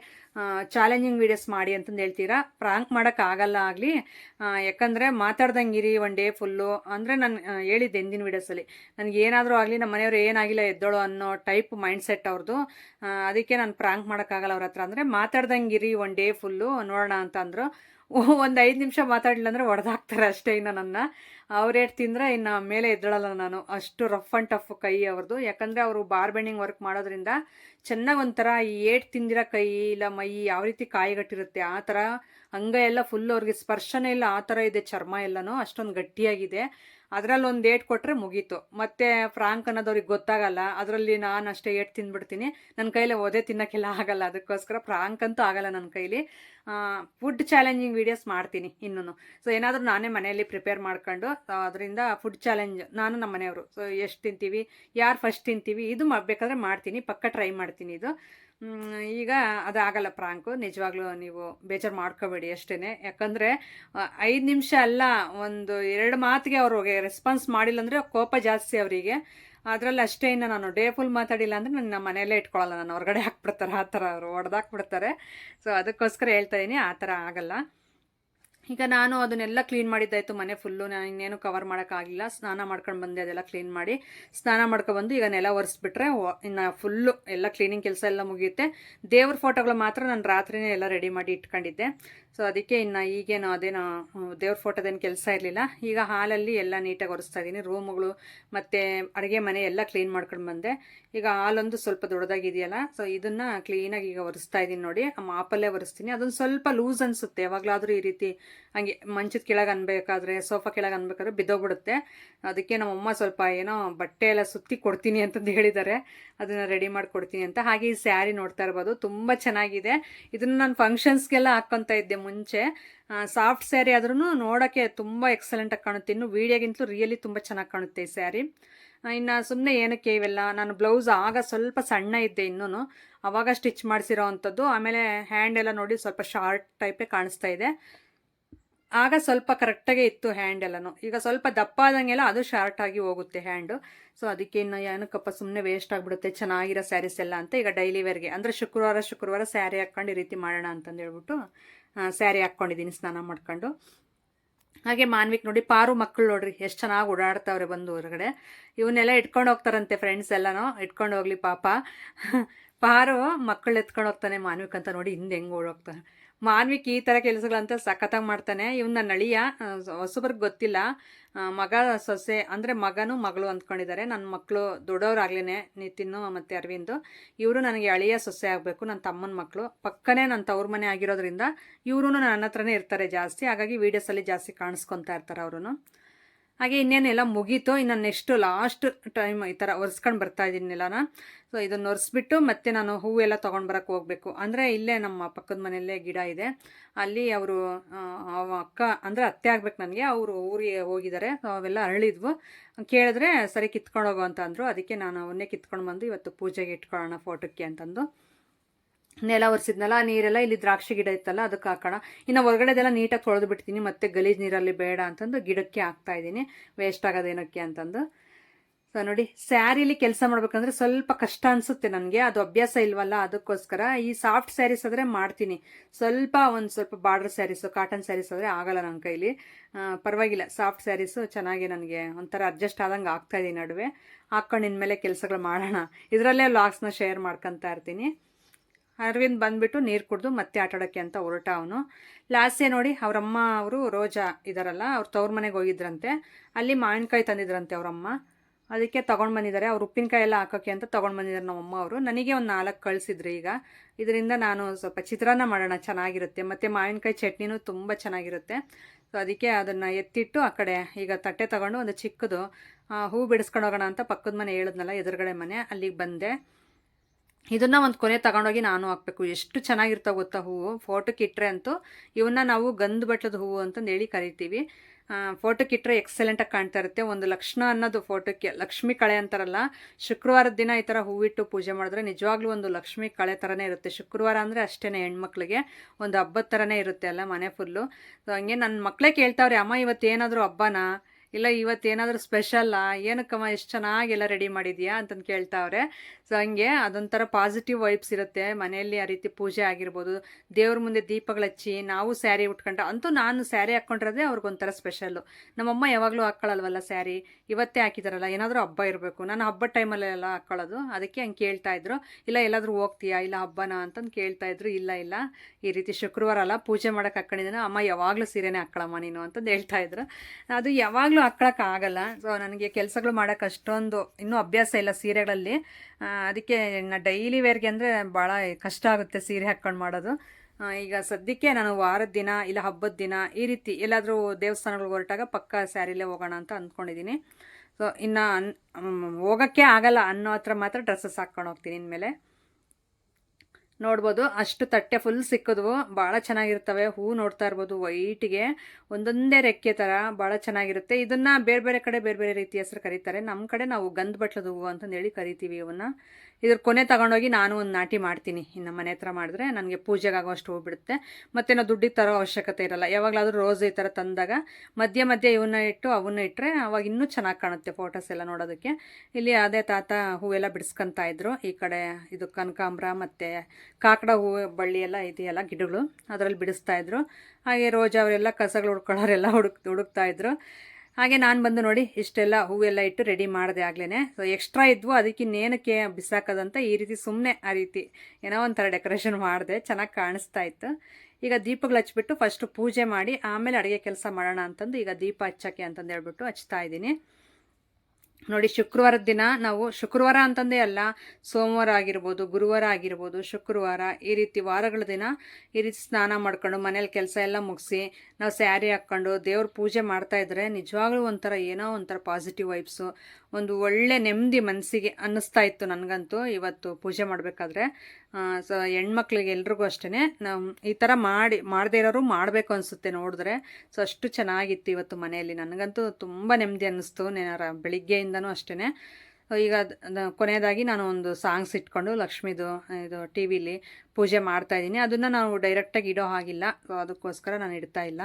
ಚಾಲೆಂಜಿಂಗ್ ವೀಡಿಯೋಸ್ ಮಾಡಿ ಅಂತಂದು ಹೇಳ್ತೀರಾ? ಪ್ರಾಂಕ್ ಮಾಡೋಕ್ಕಾಗಲ್ಲ ಆಗಲಿ. ಯಾಕಂದರೆ ಮಾತಾಡ್ದಂಗಿರಿ ಒನ್ ಡೇ ಫುಲ್ಲು ಅಂದರೆ ನಾನು ಹೇಳಿದ್ದೆ ಹಿಂದಿನ ವೀಡಿಯೋಸಲ್ಲಿ ನನಗೆ ಏನಾದರೂ ಆಗಲಿ ನಮ್ಮ ಮನೆಯವರು ಏನಾಗಿಲ್ಲ ಎದ್ದೋಳು ಅನ್ನೋ ಟೈಪ್ ಮೈಂಡ್ ಸೆಟ್ ಅವ್ರದ್ದು ಅದಕ್ಕೆ ನಾನು ಪ್ರಾಂಕ್ ಮಾಡೋಕ್ಕಾಗಲ್ಲ ಅವ್ರ ಹತ್ರ. ಅಂದರೆ ಮಾತಾಡ್ದಂಗಿರಿ ಒನ್ ಡೇ ಫುಲ್ಲು ನೋಡೋಣ ಅಂತ ಅಂದರು. ಒಂದು ಐದು ನಿಮಿಷ ಮಾತಾಡಲಿಲ್ಲ ಅಂದರೆ ಹೊಡೆದಾಕ್ತಾರೆ ಅಷ್ಟೇ ಇನ್ನು ನನ್ನ. ಅವ್ರೇಟ್ ತಿಂದರೆ ಇನ್ನು ಮೇಲೆ ಎದ್ದಳಲ್ಲ ನಾನು. ಅಷ್ಟು ರಫ್ ಆ್ಯಂಡ್ ಟಫ್ ಕೈ ಅವ್ರದ್ದು ಯಾಕಂದರೆ ಅವರು ಬಾರ್ ಬೆಂಡಿಂಗ್ ವರ್ಕ್ ಮಾಡೋದ್ರಿಂದ ಚೆನ್ನಾಗಿ ಒಂಥರ ಈ ಏಟ್ ತಿಂದಿರೋ ಕೈ ಇಲ್ಲ ಮೈ ಯಾವ ರೀತಿ ಕಾಯಿಗಟ್ಟಿರುತ್ತೆ, ಆ ಥರ ಅಂಗ ಎಲ್ಲ ಫುಲ್ ಅವ್ರಿಗೆ ಸ್ಪರ್ಶನೇ ಇಲ್ಲ, ಆ ಥರ ಇದೆ ಚರ್ಮ ಎಲ್ಲನೂ. ಅಷ್ಟೊಂದು ಗಟ್ಟಿಯಾಗಿದೆ. ಅದರಲ್ಲಿ ಒಂದು ಏಟ್ ಕೊಟ್ಟರೆ ಮುಗೀತು. ಮತ್ತೆ ಫ್ರಾಂಕ್ ಅನ್ನೋದವ್ರಿಗೆ ಗೊತ್ತಾಗಲ್ಲ. ಅದರಲ್ಲಿ ನಾನು ಅಷ್ಟೇ ಏಟ್ ತಿಂದ್ಬಿಡ್ತೀನಿ. ನನ್ನ ಕೈಲಿ ಒದೆ ತಿನ್ನೋಕ್ಕೆಲ್ಲ ಆಗಲ್ಲ. ಅದಕ್ಕೋಸ್ಕರ ಫ್ರಾಂಕ್ ಅಂತೂ ಆಗಲ್ಲ ನನ್ನ ಕೈಲಿ. ಫುಡ್ ಚಾಲೆಂಜಿಂಗ್ ವೀಡಿಯೋಸ್ ಮಾಡ್ತೀನಿ ಇನ್ನೂ ಸೊ ಏನಾದರೂ ನಾನೇ ಮನೆಯಲ್ಲಿ ಪ್ರಿಪೇರ್ ಮಾಡ್ಕೊಂಡು ಅದರಿಂದ ಫುಡ್ ಚಾಲೆಂಜ್ ನಾನು ನಮ್ಮ ಮನೆಯವರು ಸೊ ಎಷ್ಟು ತಿಂತೀವಿ? ಯಾರು ಫಸ್ಟ್ ತಿಂತೀವಿ? ಇದು ಮಾಡಬೇಕಾದ್ರೆ ಮಾಡ್ತೀನಿ. ಪಕ್ಕ ಟ್ರೈ ಮಾಡ್ತೀನಿ ಇದು. ಈಗ ಅದು ಆಗಲ್ಲ ಪ್ರಾಂಕು ನಿಜವಾಗ್ಲೂ ನೀವು ಬೇಜಾರು ಮಾಡ್ಕೋಬೇಡಿ ಅಷ್ಟೇ ಯಾಕಂದರೆ ಐದು ನಿಮಿಷ ಅಲ್ಲ, ಒಂದು ಎರಡು ಮಾತಿಗೆ ಅವ್ರಿಗೆ ರೆಸ್ಪಾನ್ಸ್ ಮಾಡಿಲ್ಲ ಅಂದರೆ ಕೋಪ ಜಾಸ್ತಿ ಅವರಿಗೆ. ಅದರಲ್ಲಿ ಅಷ್ಟೇ ಇನ್ನು ನಾನು ಡೇ ಫುಲ್ ಮಾತಾಡಿಲ್ಲ ಅಂದರೆ ನನ್ನ ಮನೆಯಲ್ಲೇ ಇಟ್ಕೊಳ್ಳಲ್ಲ ನಾನು ಹೊರಗಡೆ ಹಾಕ್ಬಿಡ್ತಾರೆ, ಆ ಥರ ಅವರು ಹೊಡೆದಾಕ್ಬಿಡ್ತಾರೆ ಸೊ ಅದಕ್ಕೋಸ್ಕರ ಹೇಳ್ತಾ ಇದ್ದೀನಿ ಆ ಥರ ಆಗಲ್ಲ. ಈಗ ನಾನು ಅದನ್ನೆಲ್ಲ ಕ್ಲೀನ್ ಮಾಡಿದ್ದಾಯ್ತು ಮನೆ ಫುಲ್ಲು ನಾನು ಇನ್ನೇನು ಕವರ್ ಮಾಡೋಕ್ಕಾಗಲಿಲ್ಲ. ಸ್ನಾನ ಮಾಡ್ಕೊಂಡು ಬಂದೆ, ಅದೆಲ್ಲ ಕ್ಲೀನ್ ಮಾಡಿ. ಸ್ನಾನ ಮಾಡ್ಕೊಬಂದು ಈಗ ನೆಲ ಒರೆಸ್ಬಿಟ್ರೆ ಇನ್ನು ಫುಲ್ಲು ಎಲ್ಲ ಕ್ಲೀನಿಂಗ್ ಕೆಲಸ ಎಲ್ಲ ಮುಗಿಯುತ್ತೆ. ದೇವ್ರ ಫೋಟೋಗಳು ಮಾತ್ರ ನಾನು ರಾತ್ರಿನೇ ಎಲ್ಲ ರೆಡಿ ಮಾಡಿ ಇಟ್ಕೊಂಡಿದ್ದೆ. ಸೊ ಅದಕ್ಕೆ ಇನ್ನು ಈಗೇನು ಅದೇನು ದೇವ್ರ ಫೋಟೋದೇನು ಕೆಲಸ ಇರಲಿಲ್ಲ. ಈಗ ಹಾಲಲ್ಲಿ ಎಲ್ಲ ನೀಟಾಗಿ ಒರೆಸ್ತಾ ಇದ್ದೀನಿ ರೂಮುಗಳು ಮತ್ತು ಅಡುಗೆ ಮನೆ ಎಲ್ಲ ಕ್ಲೀನ್ ಮಾಡ್ಕೊಂಡು ಬಂದೆ. ಈಗ ಹಾಲೊಂದು ಸ್ವಲ್ಪ ದೊಡ್ಡದಾಗಿದೆಯಲ್ಲ ಸೊ ಇದನ್ನು ಕ್ಲೀನಾಗಿ ಈಗ ಒರೆಸ್ತಾ ಇದ್ದೀನಿ ನೋಡಿ. ಮಾಪಲ್ಲೇ ಒರೆಸ್ತೀನಿ. ಅದೊಂದು ಸ್ವಲ್ಪ ಲೂಸ್ ಅನಿಸುತ್ತೆ. ಯಾವಾಗಲಾದರೂ ಈ ರೀತಿ ಹಂಗೆ ಮಂಚದ ಕೆಳಗೆ ಅನ್ಬೇಕಾದ್ರೆ, ಸೋಫಾ ಕೆಳಗೆ ಅನ್ಬೇಕಾದ್ರೆ ಬಿದ್ದೋಗ್ಬಿಡುತ್ತೆ. ಅದಕ್ಕೆ ನಮ್ಮಮ್ಮ ಸ್ವಲ್ಪ ಏನೋ ಬಟ್ಟೆ ಎಲ್ಲ ಸುತ್ತಿ ಕೊಡ್ತೀನಿ ಅಂತಂದು ಹೇಳಿದ್ದಾರೆ. ಅದನ್ನು ರೆಡಿ ಮಾಡಿಕೊಡ್ತೀನಿ ಅಂತ. ಹಾಗೆ ಈ ಸ್ಯಾರಿ ನೋಡ್ತಾ ಇರ್ಬೋದು. ತುಂಬ ಚೆನ್ನಾಗಿದೆ. ಇದನ್ನು ನಾನು ಫಂಕ್ಷನ್ಸ್ಗೆಲ್ಲ ಹಾಕ್ಕೊತಾ ಇದ್ದೆ ಮುಂಚೆ. ಸಾಫ್ಟ್ ಸ್ಯಾರಿ ಆದ್ರೂ ನೋಡೋಕ್ಕೆ ತುಂಬ ಎಕ್ಸಲೆಂಟಾಗಿ ಕಾಣುತ್ತೆ. ಇನ್ನು ವೀಡಿಯೋಗಿಂತಲೂ ರಿಯಲಿ ತುಂಬ ಚೆನ್ನಾಗಿ ಕಾಣುತ್ತೆ ಈ ಸ್ಯಾರಿ. ಇನ್ನು ಸುಮ್ಮನೆ ಏನಕ್ಕೆ ಇವೆಲ್ಲ, ನಾನು ಬ್ಲೌಸ್ ಆಗ ಸ್ವಲ್ಪ ಸಣ್ಣ ಇದ್ದೆ ಇನ್ನೂ ಅವಾಗ ಸ್ಟಿಚ್ ಮಾಡಿಸಿರೋ ಅಂಥದ್ದು. ಆಮೇಲೆ ಹ್ಯಾಂಡ್ ಎಲ್ಲ ನೋಡಿ ಸ್ವಲ್ಪ ಶಾರ್ಟ್ ಟೈಪೇ ಕಾಣಿಸ್ತಾ ಇದೆ. ಆಗ ಸ್ವಲ್ಪ ಕರೆಕ್ಟಾಗೇ ಇತ್ತು ಹ್ಯಾಂಡ್ ಎಲ್ಲನೂ. ಈಗ ಸ್ವಲ್ಪ ದಪ್ಪ ಆದಂಗೆಲ್ಲ ಅದು ಶಾರ್ಟ್ ಆಗಿ ಹೋಗುತ್ತೆ ಹ್ಯಾಂಡು ಸೊ ಅದಕ್ಕೆ ಇನ್ನು ಏನಕ್ಕಪ್ಪ ಸುಮ್ಮನೆ ವೇಸ್ಟ್ ಆಗಿಬಿಡುತ್ತೆ. ಚೆನ್ನಾಗಿರೋ ಸ್ಯಾರೀಸ್ ಎಲ್ಲ ಅಂತ ಈಗ ಡೈಲಿ ವೇರ್ಗೆ ಅಂದರೆ ಶುಕ್ರವಾರ ಶುಕ್ರವಾರ ಸ್ಯಾರಿ ಹಾಕ್ಕೊಂಡು ಈ ರೀತಿ ಮಾಡೋಣ ಅಂತಂದು ಹೇಳ್ಬಿಟ್ಟು ಸ್ಯಾರಿ ಹಾಕ್ಕೊಂಡಿದ್ದೀನಿ ಸ್ನಾನ ಮಾಡ್ಕೊಂಡು. ಹಾಗೆ ಮಾನ್ವಿಕ್ ನೋಡಿ, ಪಾರು ಮಕ್ಕಳು ನೋಡ್ರಿ, ಎಷ್ಟು ಚೆನ್ನಾಗಿ ಓಡಾಡ್ತಾವ್ರೆ ಬಂದು ಹೊರಗಡೆ. ಇವನ್ನೆಲ್ಲ ಇಟ್ಕೊಂಡು ಹೋಗ್ತಾರಂತೆ ಫ್ರೆಂಡ್ಸ್ ಎಲ್ಲನೂ. ಇಟ್ಕೊಂಡು ಹೋಗ್ಲಿ ಪಾಪ. ಪಾರು ಮಕ್ಕಳು ಎತ್ಕೊಂಡು ಹೋಗ್ತಾನೆ ಮಾನ್ವಿಕ್ ಅಂತ ನೋಡಿ, ಹಿಂದೆ ಹೆಂಗೆ ಓಡೋಗ್ತಾನೆ. ಮಾನ್ವಿಕ್ ಈ ಥರ ಕೆಲಸಗಳಂತ ಸಖತ್ತಾಗಿ ಮಾಡ್ತಾನೆ. ಇವ್ನ ನಳಿಯ ಹೊಸಬ್ರಿಗೆ ಗೊತ್ತಿಲ್ಲ. ಮಗ ಸೊಸೆ, ಅಂದರೆ ಮಗನು ಮಗಳು ಅಂದ್ಕೊಂಡಿದ್ದಾರೆ ನನ್ನ ಮಕ್ಕಳು ದೊಡ್ಡವರಾಗ್ಲೇ ನಿತಿನ್ನು ಮತ್ತು ಅರವಿಂದ್. ಇವರು ನನಗೆ ಅಳಿಯ ಸೊಸೆ ಆಗಬೇಕು ನನ್ನ ತಮ್ಮನ ಮಕ್ಕಳು ಪಕ್ಕನೇ ನನ್ನ ತವ್ರ ಮನೆ ಆಗಿರೋದ್ರಿಂದ ಇವರು ನನ್ನ ಹತ್ರನೇ ಇರ್ತಾರೆ ಜಾಸ್ತಿ. ಹಾಗಾಗಿ ವೀಡಿಯೋಸಲ್ಲಿ ಜಾಸ್ತಿ ಕಾಣಿಸ್ಕೊತಾ ಇರ್ತಾರೆ ಅವರು ಹಾಗೆ ಇನ್ನೇನೆಲ್ಲ ಮುಗೀತು. ಇನ್ನು ನೆಕ್ಸ್ಟು ಲಾಸ್ಟ್ ಟೈಮ್ ಈ ಥರ ಒರೆಸ್ಕೊಂಡು ಬರ್ತಾ ಇದ್ದೀನಿ ನಾನು ಸೊ ಇದನ್ನು ಒರೆಸ್ಬಿಟ್ಟು ಮತ್ತೆ ನಾನು ಹೂವೆಲ್ಲ ತೊಗೊಂಡು ಬರೋಕ್ಕೆ ಹೋಗಬೇಕು. ಅಂದರೆ ಇಲ್ಲೇ ನಮ್ಮ ಪಕ್ಕದ ಮನೆಯಲ್ಲೇ ಗಿಡ ಇದೆ. ಅಲ್ಲಿ ಅವರು ಅಕ್ಕ, ಅಂದರೆ ಅತ್ತೆ ಆಗ್ಬೇಕು ನನಗೆ. ಅವರು ಊರಿಗೆ ಹೋಗಿದ್ದಾರೆ. ಸೊ ಅವೆಲ್ಲ ಅರಳಿದ್ವು. ಕೇಳಿದ್ರೆ ಸರಿ ಕಿತ್ಕೊಂಡು ಹೋಗು ಅಂತ ಅಂದರು. ಅದಕ್ಕೆ ನಾನು ಅವನ್ನೇ ಕಿತ್ಕೊಂಡು ಬಂದು ಇವತ್ತು ಪೂಜೆಗೆ ಇಟ್ಕೊಳ್ಳೋಣ ಫೋಟೋಕ್ಕೆ ಅಂತಂದು. ನೆಲ ಒರೆಸಿದ್ನಲ್ಲ, ಆ ನೀರೆಲ್ಲ ಇಲ್ಲಿ ದ್ರಾಕ್ಷಿ ಗಿಡ ಇತ್ತಲ್ಲ, ಅದಕ್ಕೆ ಹಾಕೋಣ. ಇನ್ನು ಹೊರಗಡೆದೆಲ್ಲ ನೀಟಾಗಿ ತೊಳೆದು ಬಿಡ್ತೀನಿ, ಮತ್ತೆ ಗಲೀಜು ನೀರಲ್ಲಿ ಬೇಡ ಅಂತಂದು ಗಿಡಕ್ಕೆ ಹಾಕ್ತಾ ಇದ್ದೀನಿ. ವೇಸ್ಟ್ ಆಗೋದೇನಕ್ಕೆ ಅಂತಂದು. ಸೊ ನೋಡಿ ಸ್ಯಾರಿಲಿ ಕೆಲಸ ಮಾಡ್ಬೇಕಂದ್ರೆ ಸ್ವಲ್ಪ ಕಷ್ಟ ಅನ್ಸುತ್ತೆ ನನಗೆ, ಅದು ಅಭ್ಯಾಸ ಇಲ್ವಲ್ಲ, ಅದಕ್ಕೋಸ್ಕರ ಈ ಸಾಫ್ಟ್ ಸ್ಯಾರೀಸ್ ಆದರೆ ಮಾಡ್ತೀನಿ. ಸ್ವಲ್ಪ ಒಂದು ಸ್ವಲ್ಪ ಬಾರ್ಡರ್ ಸ್ಯಾರೀಸು, ಕಾಟನ್ ಸ್ಯಾರೀಸ್ ಆದರೆ ಆಗಲ್ಲ ನನ್ನ ಕೈಲಿ. ಪರವಾಗಿಲ್ಲ, ಸಾಫ್ಟ್ ಸ್ಯಾರೀಸು ಚೆನ್ನಾಗಿ ನನಗೆ ಒಂಥರ ಅಡ್ಜಸ್ಟ್ ಆದಂಗೆ ಆಗ್ತಾ ಇದ್ದೀನಿ ನಡುವೆ. ಹಾಕ್ಕೊಂಡು ಇನ್ಮೇಲೆ ಕೆಲಸಗಳು ಮಾಡೋಣ. ಇದರಲ್ಲೇ ಲಾಕ್ಸ್ನ ಶೇರ್ ಮಾಡ್ಕೊತಾ ಇರ್ತೀನಿ. ಅರವಿಂದ್ ಬಂದ್ಬಿಟ್ಟು ನೀರು ಕುಡಿದು ಮತ್ತೆ ಆಟಾಡೋಕ್ಕೆ ಅಂತ ಹೊರಟ ಅವನು. ಲಾಸ್ಟೇ ನೋಡಿ ಅವರಮ್ಮ ಅವರು ರೋಜಾ ಇದಾರಲ್ಲ, ಅವ್ರು ತವ್ರ ಮನೆಗೆ ಹೋಗಿದ್ರಂತೆ. ಅಲ್ಲಿ ಮಾವಿನಕಾಯಿ ತಂದಿದ್ರಂತೆ ಅವರಮ್ಮ. ಅದಕ್ಕೆ ತೊಗೊಂಡು ಬಂದಿದ್ದಾರೆ ಅವ್ರು ಉಪ್ಪಿನಕಾಯಿ ಎಲ್ಲ ಹಾಕೋಕ್ಕೆ ಅಂತ ತೊಗೊಂಡು ಬಂದಿದ್ದಾರೆ ನಮ್ಮಮ್ಮ ಅವರು. ನನಗೆ ಒಂದು ನಾಲ್ಕು ಕಳಿಸಿದ್ರು ಈಗ. ಇದರಿಂದ ನಾನು ಸ್ವಲ್ಪ ಚಿತ್ರಾನ್ನ ಮಾಡೋಣ ಚೆನ್ನಾಗಿರುತ್ತೆ. ಮತ್ತು ಮಾವಿನಕಾಯಿ ಚಟ್ನಿನೂ ತುಂಬ ಚೆನ್ನಾಗಿರುತ್ತೆ. ಸೊ ಅದಕ್ಕೆ ಅದನ್ನು ಎತ್ತಿಟ್ಟು ಆ ಕಡೆ ಈಗ ತಟ್ಟೆ ತಗೊಂಡು ಒಂದು ಚಿಕ್ಕದು ಹೂ ಬಿಡಿಸ್ಕೊಂಡು ಹೋಗೋಣ ಅಂತ ಪಕ್ಕದ ಮನೆ ಹೇಳಿದ್ನಲ್ಲ ಎದುರುಗಡೆ ಮನೆ, ಅಲ್ಲಿಗೆ ಬಂದೆ. ಇದನ್ನ ಒಂದು ಕೊನೆ ತಗೊಂಡೋಗಿ ನಾನು ಹಾಕ್ಬೇಕು. ಎಷ್ಟು ಚೆನ್ನಾಗಿರ್ತಾವೆ ಗೊತ್ತಾ ಹೂವು? ಫೋಟೋಕ್ಕೆ ಇಟ್ಟರೆ ಅಂತೂ ಇವನ್ನ ನಾವು ಗಂಧ ಬಟ್ಟದ ಹೂವು ಅಂತಂದು ಹೇಳಿ ಕರಿತೀವಿ. ಫೋಟೋಕ್ಕೆ ಇಟ್ಟರೆ ಎಕ್ಸಲೆಂಟಾಗಿ ಕಾಣ್ತಾ ಇರುತ್ತೆ. ಒಂದು ಲಕ್ಷಣ ಅನ್ನೋದು ಫೋಟೋಕ್ಕೆ ಲಕ್ಷ್ಮಿ ಕಳೆ ಅಂತಾರಲ್ಲ, ಶುಕ್ರವಾರದ ದಿನ ಈ ಥರ ಹೂವಿಟ್ಟು ಪೂಜೆ ಮಾಡಿದ್ರೆ ನಿಜವಾಗ್ಲೂ ಒಂದು ಲಕ್ಷ್ಮಿ ಕಳೆ ಥರನೇ ಇರುತ್ತೆ. ಶುಕ್ರವಾರ ಅಂದರೆ ಅಷ್ಟೇ ಹೆಣ್ಮಕ್ಳಿಗೆ ಒಂದು ಹಬ್ಬದ ಥರನೇ ಇರುತ್ತೆ ಅಲ್ಲ ಮನೆ ಫುಲ್ಲು ಸೊ ಹಂಗೆ ನನ್ನ ಮಕ್ಕಳೇ ಕೇಳ್ತಾವ್ರೆ, ಅಮ್ಮ ಇವತ್ತು ಏನಾದರೂ ಹಬ್ಬನಾ? ಇಲ್ಲ ಇವತ್ತೇನಾದರೂ ಸ್ಪೆಷಲ್ಲಾ ಏನಕ್ಕಮ್ಮ ಎಷ್ಟು ಚೆನ್ನಾಗೆಲ್ಲ ರೆಡಿ ಮಾಡಿದ್ಯಾ? ಅಂತಂದು ಕೇಳ್ತಾವ್ರೆ. ಸೊ ಹಂಗೆ ಅದೊಂಥರ ಪಾಸಿಟಿವ್ ವೈಬ್ಸ್ ಇರುತ್ತೆ. ಮನೆಯಲ್ಲಿ ಆ ರೀತಿ ಪೂಜೆ ಆಗಿರ್ಬೋದು, ದೇವ್ರ ಮುಂದೆ ದೀಪಗಳು ಹಚ್ಚಿ ನಾವು ಸ್ಯಾರಿ ಉಟ್ಕೊಂಡ, ಅಂತೂ ನಾನು ಸ್ಯಾರಿ ಹಾಕ್ಕೊಂಡಿರೋದೇ ಅವ್ರಿಗೊಂಥರ ಸ್ಪೆಷಲ್ಲು ನಮ್ಮಮ್ಮ ಯಾವಾಗಲೂ ಹಾಕ್ಕೊಳ್ಳಲ್ವಲ್ಲ ಸ್ಯಾರಿ? ಇವತ್ತೇ ಹಾಕಿದಾರಲ್ಲ, ಏನಾದರೂ ಹಬ್ಬ ಇರಬೇಕು. ನಾನು ಹಬ್ಬದ ಟೈಮಲ್ಲೆಲ್ಲ ಹಾಕ್ಕೊಳ್ಳೋದು ಅದಕ್ಕೆ ಹಂಗೆ ಕೇಳ್ತಾ ಇದ್ರು. ಇಲ್ಲ, ಎಲ್ಲಾದರೂ ಹೋಗ್ತೀಯಾ? ಇಲ್ಲ, ಹಬ್ಬನಾ? ಅಂತಂದು ಕೇಳ್ತಾ ಇದ್ರು. ಇಲ್ಲ ಇಲ್ಲ. ಈ ರೀತಿ ಶುಕ್ರವಾರ ಅಲ್ಲ, ಪೂಜೆ ಮಾಡೋಕೆ ಹಾಕ್ಕೊಂಡಿದ್ದಾನೆ ಅಮ್ಮ ಯಾವಾಗಲೂ ಸೀರೆನೇ ಹಾಕ್ಕೊಳಮ್ಮ ನೀನು ಅಂತಂದು ಹೇಳ್ತಾ ಇದ್ರು. ಅದು ಯಾವಾಗಲೂ ಹಾಕ್ಕೊಳಕ್ಕೆ ಆಗಲ್ಲ. ಸೊ ನನಗೆ ಕೆಲಸಗಳು ಮಾಡೋಕ್ಕೆ ಅಷ್ಟೊಂದು ಇನ್ನೂ ಅಭ್ಯಾಸ ಇಲ್ಲ ಸೀರೆಗಳಲ್ಲಿ. ಅದಕ್ಕೆ ಡೈಲಿ ವೇರ್ಗೆ ಅಂದರೆ ಭಾಳ ಕಷ್ಟ ಆಗುತ್ತೆ ಸೀರೆ ಹಾಕ್ಕೊಂಡು ಮಾಡೋದು. ಈಗ ಸದ್ಯಕ್ಕೆ ನಾನು ವಾರದ ದಿನ ಇಲ್ಲ ಹಬ್ಬದ ದಿನ ಈ ರೀತಿ ಎಲ್ಲಾದರೂ ದೇವಸ್ಥಾನಗಳಿಗೆ ಹೊರಟಾಗ ಪಕ್ಕ ಸ್ಯಾರಿಲೇ ಹೋಗೋಣ ಅಂತ ಅಂದ್ಕೊಂಡಿದ್ದೀನಿ ಸೊ ಇನ್ನು ಅನ್ ಹೋಗೋಕ್ಕೆ ಆಗಲ್ಲ ಅನ್ನೋ ಹತ್ರ ಮಾತ್ರ ಡ್ರೆಸ್ಸಸ್ ಹಾಕ್ಕೊಂಡು ಹೋಗ್ತೀನಿ ಇನ್ಮೇಲೆ. ನೋಡ್ಬೋದು. ಅಷ್ಟು ತಟ್ಟೆ ಫುಲ್ ಸಿಕ್ಕಿದ್ವು. ಭಾಳ ಚೆನ್ನಾಗಿರ್ತವೆ. ಹೂ ನೋಡ್ತಾ ಇರ್ಬೋದು ವೈಟಿಗೆ ಒಂದೊಂದೇ ರೆಕ್ಕೆ ಥರ ಭಾಳ ಚೆನ್ನಾಗಿರುತ್ತೆ. ಇದನ್ನು ಬೇರೆ ಬೇರೆ ಕಡೆ ಬೇರೆ ಬೇರೆ ರೀತಿ ಹೆಸರು ಕರೀತಾರೆ. ನಮ್ಮ ಕಡೆ ನಾವು ಗಂಧ ಬಟ್ಲದ ಹೂವು ಅಂತಂದೇಳಿ ಕರಿತೀವಿ ಇವನ್ನ ಇದ್ರ ಕೊನೆ ತಗೊಂಡೋಗಿ ನಾನು ಒಂದು ನಾಟಿ ಮಾಡ್ತೀನಿ. ಇನ್ನು ಮನೆ ಹತ್ರ ಮಾಡಿದ್ರೆ ನನಗೆ ಪೂಜೆಗೆ ಆಗೋಷ್ಟು ಹೂ ಬಿಡುತ್ತೆ ಮತ್ತು ನಾವು ದುಡ್ಡಿಗೆ ತರೋ ಅವಶ್ಯಕತೆ ಇರಲ್ಲ. ಯಾವಾಗಲಾದರೂ ರೋಸ್ ಈ ಥರ ತಂದಾಗ ಮಧ್ಯೆ ಮಧ್ಯೆ ಇವನ್ನ ಇಟ್ಟು ಅವನ್ನ ಇಟ್ಟರೆ ಅವಾಗ ಇನ್ನೂ ಚೆನ್ನಾಗಿ ಕಾಣುತ್ತೆ ಫೋಟೋಸ್ ಎಲ್ಲ ನೋಡೋದಕ್ಕೆ. ಇಲ್ಲಿ ಅದೇ ತಾತ ಹೂವೆಲ್ಲ ಬಿಡಿಸ್ಕೊತಾ ಇದ್ರು. ಈ ಕಡೆ ಇದು ಕನಕಾಂಬ್ರ ಮತ್ತು ಕಾಕಡ ಹೂವು ಬಳ್ಳಿ ಎಲ್ಲ ಇದೆಯಲ್ಲ ಗಿಡಗಳು. ಅದರಲ್ಲಿ ಬಿಡಿಸ್ತಾ ಇದ್ರು. ಹಾಗೆ ರೋಜಾ ಅವರೆಲ್ಲ ಕಸಗಳು ಹುಡ್ಕೊಳ್ಳೋರೆಲ್ಲ ಹುಡುಕ್, ಹುಡುಕ್ತಾ ಇದ್ರು. ಹಾಗೆ ನಾನು ಬಂದು ನೋಡಿ ಇಷ್ಟೆಲ್ಲ ಹೂವೆಲ್ಲ ಇಟ್ಟು ರೆಡಿ ಮಾಡಿದೆ ಆಗ್ಲೇ ಸೊ ಎಕ್ಸ್ಟ್ರಾ ಇದ್ವು, ಅದಕ್ಕೆ ಇನ್ನೇನಕ್ಕೆ ಬಿಸಾಕೋದಂತ ಈ ರೀತಿ ಸುಮ್ಮನೆ ಆ ರೀತಿ ಏನೋ ಒಂಥರ ಡೆಕೋರೇಷನ್ ಮಾಡಿದೆ, ಚೆನ್ನಾಗಿ ಕಾಣಿಸ್ತಾ ಇತ್ತು. ಈಗ ದೀಪಗಳು ಹಚ್ಚಿಬಿಟ್ಟು ಫಸ್ಟು ಪೂಜೆ ಮಾಡಿ ಆಮೇಲೆ ಅಡುಗೆ ಕೆಲಸ ಮಾಡೋಣ ಅಂತಂದು ಈಗ ದೀಪ ಹಚ್ಚಕ್ಕೆ ಅಂತಂದು ಹೇಳ್ಬಿಟ್ಟು ಹಚ್ತಾ ಇದ್ದೀನಿ. ನೋಡಿ ಶುಕ್ರವಾರದ ದಿನ ನಾವು ಶುಕ್ರವಾರ ಅಂತಂದೇ ಅಲ್ಲ, ಸೋಮವಾರ ಆಗಿರ್ಬೋದು, ಗುರುವಾರ ಆಗಿರ್ಬೋದು, ಶುಕ್ರವಾರ ಈ ರೀತಿ ವಾರಗಳ ದಿನ ಈ ರೀತಿ ಸ್ನಾನ ಮಾಡ್ಕೊಂಡು ಮನೇಲಿ ಕೆಲಸ ಎಲ್ಲ ಮುಗಿಸಿ ನಾವು ಸ್ಯಾರಿ ಹಾಕ್ಕೊಂಡು ದೇವ್ರ ಪೂಜೆ ಮಾಡ್ತಾ ಇದ್ರೆ ನಿಜವಾಗ್ಲೂ ಒಂಥರ ಏನೋ ಒಂಥರ ಪಾಸಿಟಿವ್ ವೈಬ್ಸು ಒಂದು ಒಳ್ಳೆ ನೆಮ್ಮದಿ ಮನಸ್ಸಿಗೆ ಅನ್ನಿಸ್ತಾ ಇತ್ತು ನನಗಂತೂ ಇವತ್ತು ಪೂಜೆ ಮಾಡಬೇಕಾದ್ರೆ. ಸೊ, ಹೆಣ್ಮಕ್ಳಿಗೆ ಎಲ್ರಿಗೂ ಅಷ್ಟೇ ನಾವು ಈ ಥರ ಮಾಡಿ, ಮಾಡದೇ ಇರೋರು ಮಾಡಬೇಕು ಅನಿಸುತ್ತೆ ನೋಡಿದ್ರೆ. ಸೊ ಅಷ್ಟು ಚೆನ್ನಾಗಿತ್ತು ಇವತ್ತು ಮನೆಯಲ್ಲಿ. ನನಗಂತೂ ತುಂಬ ನೆಮ್ಮದಿ ಅನ್ನಿಸ್ತು. ನೇನಾರ, ಬೆಳಿಗ್ಗೆಯಿಂದನೂ ಅಷ್ಟೇ ಈಗ ಕೊನೆಯದಾಗಿ ನಾನು ಒಂದು ಸಾಂಗ್ಸ್ ಇಟ್ಕೊಂಡು ಲಕ್ಷ್ಮಿದು, ಇದು ಟಿ ವಿಲಿ ಪೂಜೆ ಮಾಡ್ತಾ ಇದ್ದೀನಿ. ಅದನ್ನು ನಾವು ಡೈರೆಕ್ಟಾಗಿ ಇಡೋ ಹಾಗಿಲ್ಲ. ಸೊ ಅದಕ್ಕೋಸ್ಕರ ನಾನು ಇಡ್ತಾ ಇಲ್ಲ.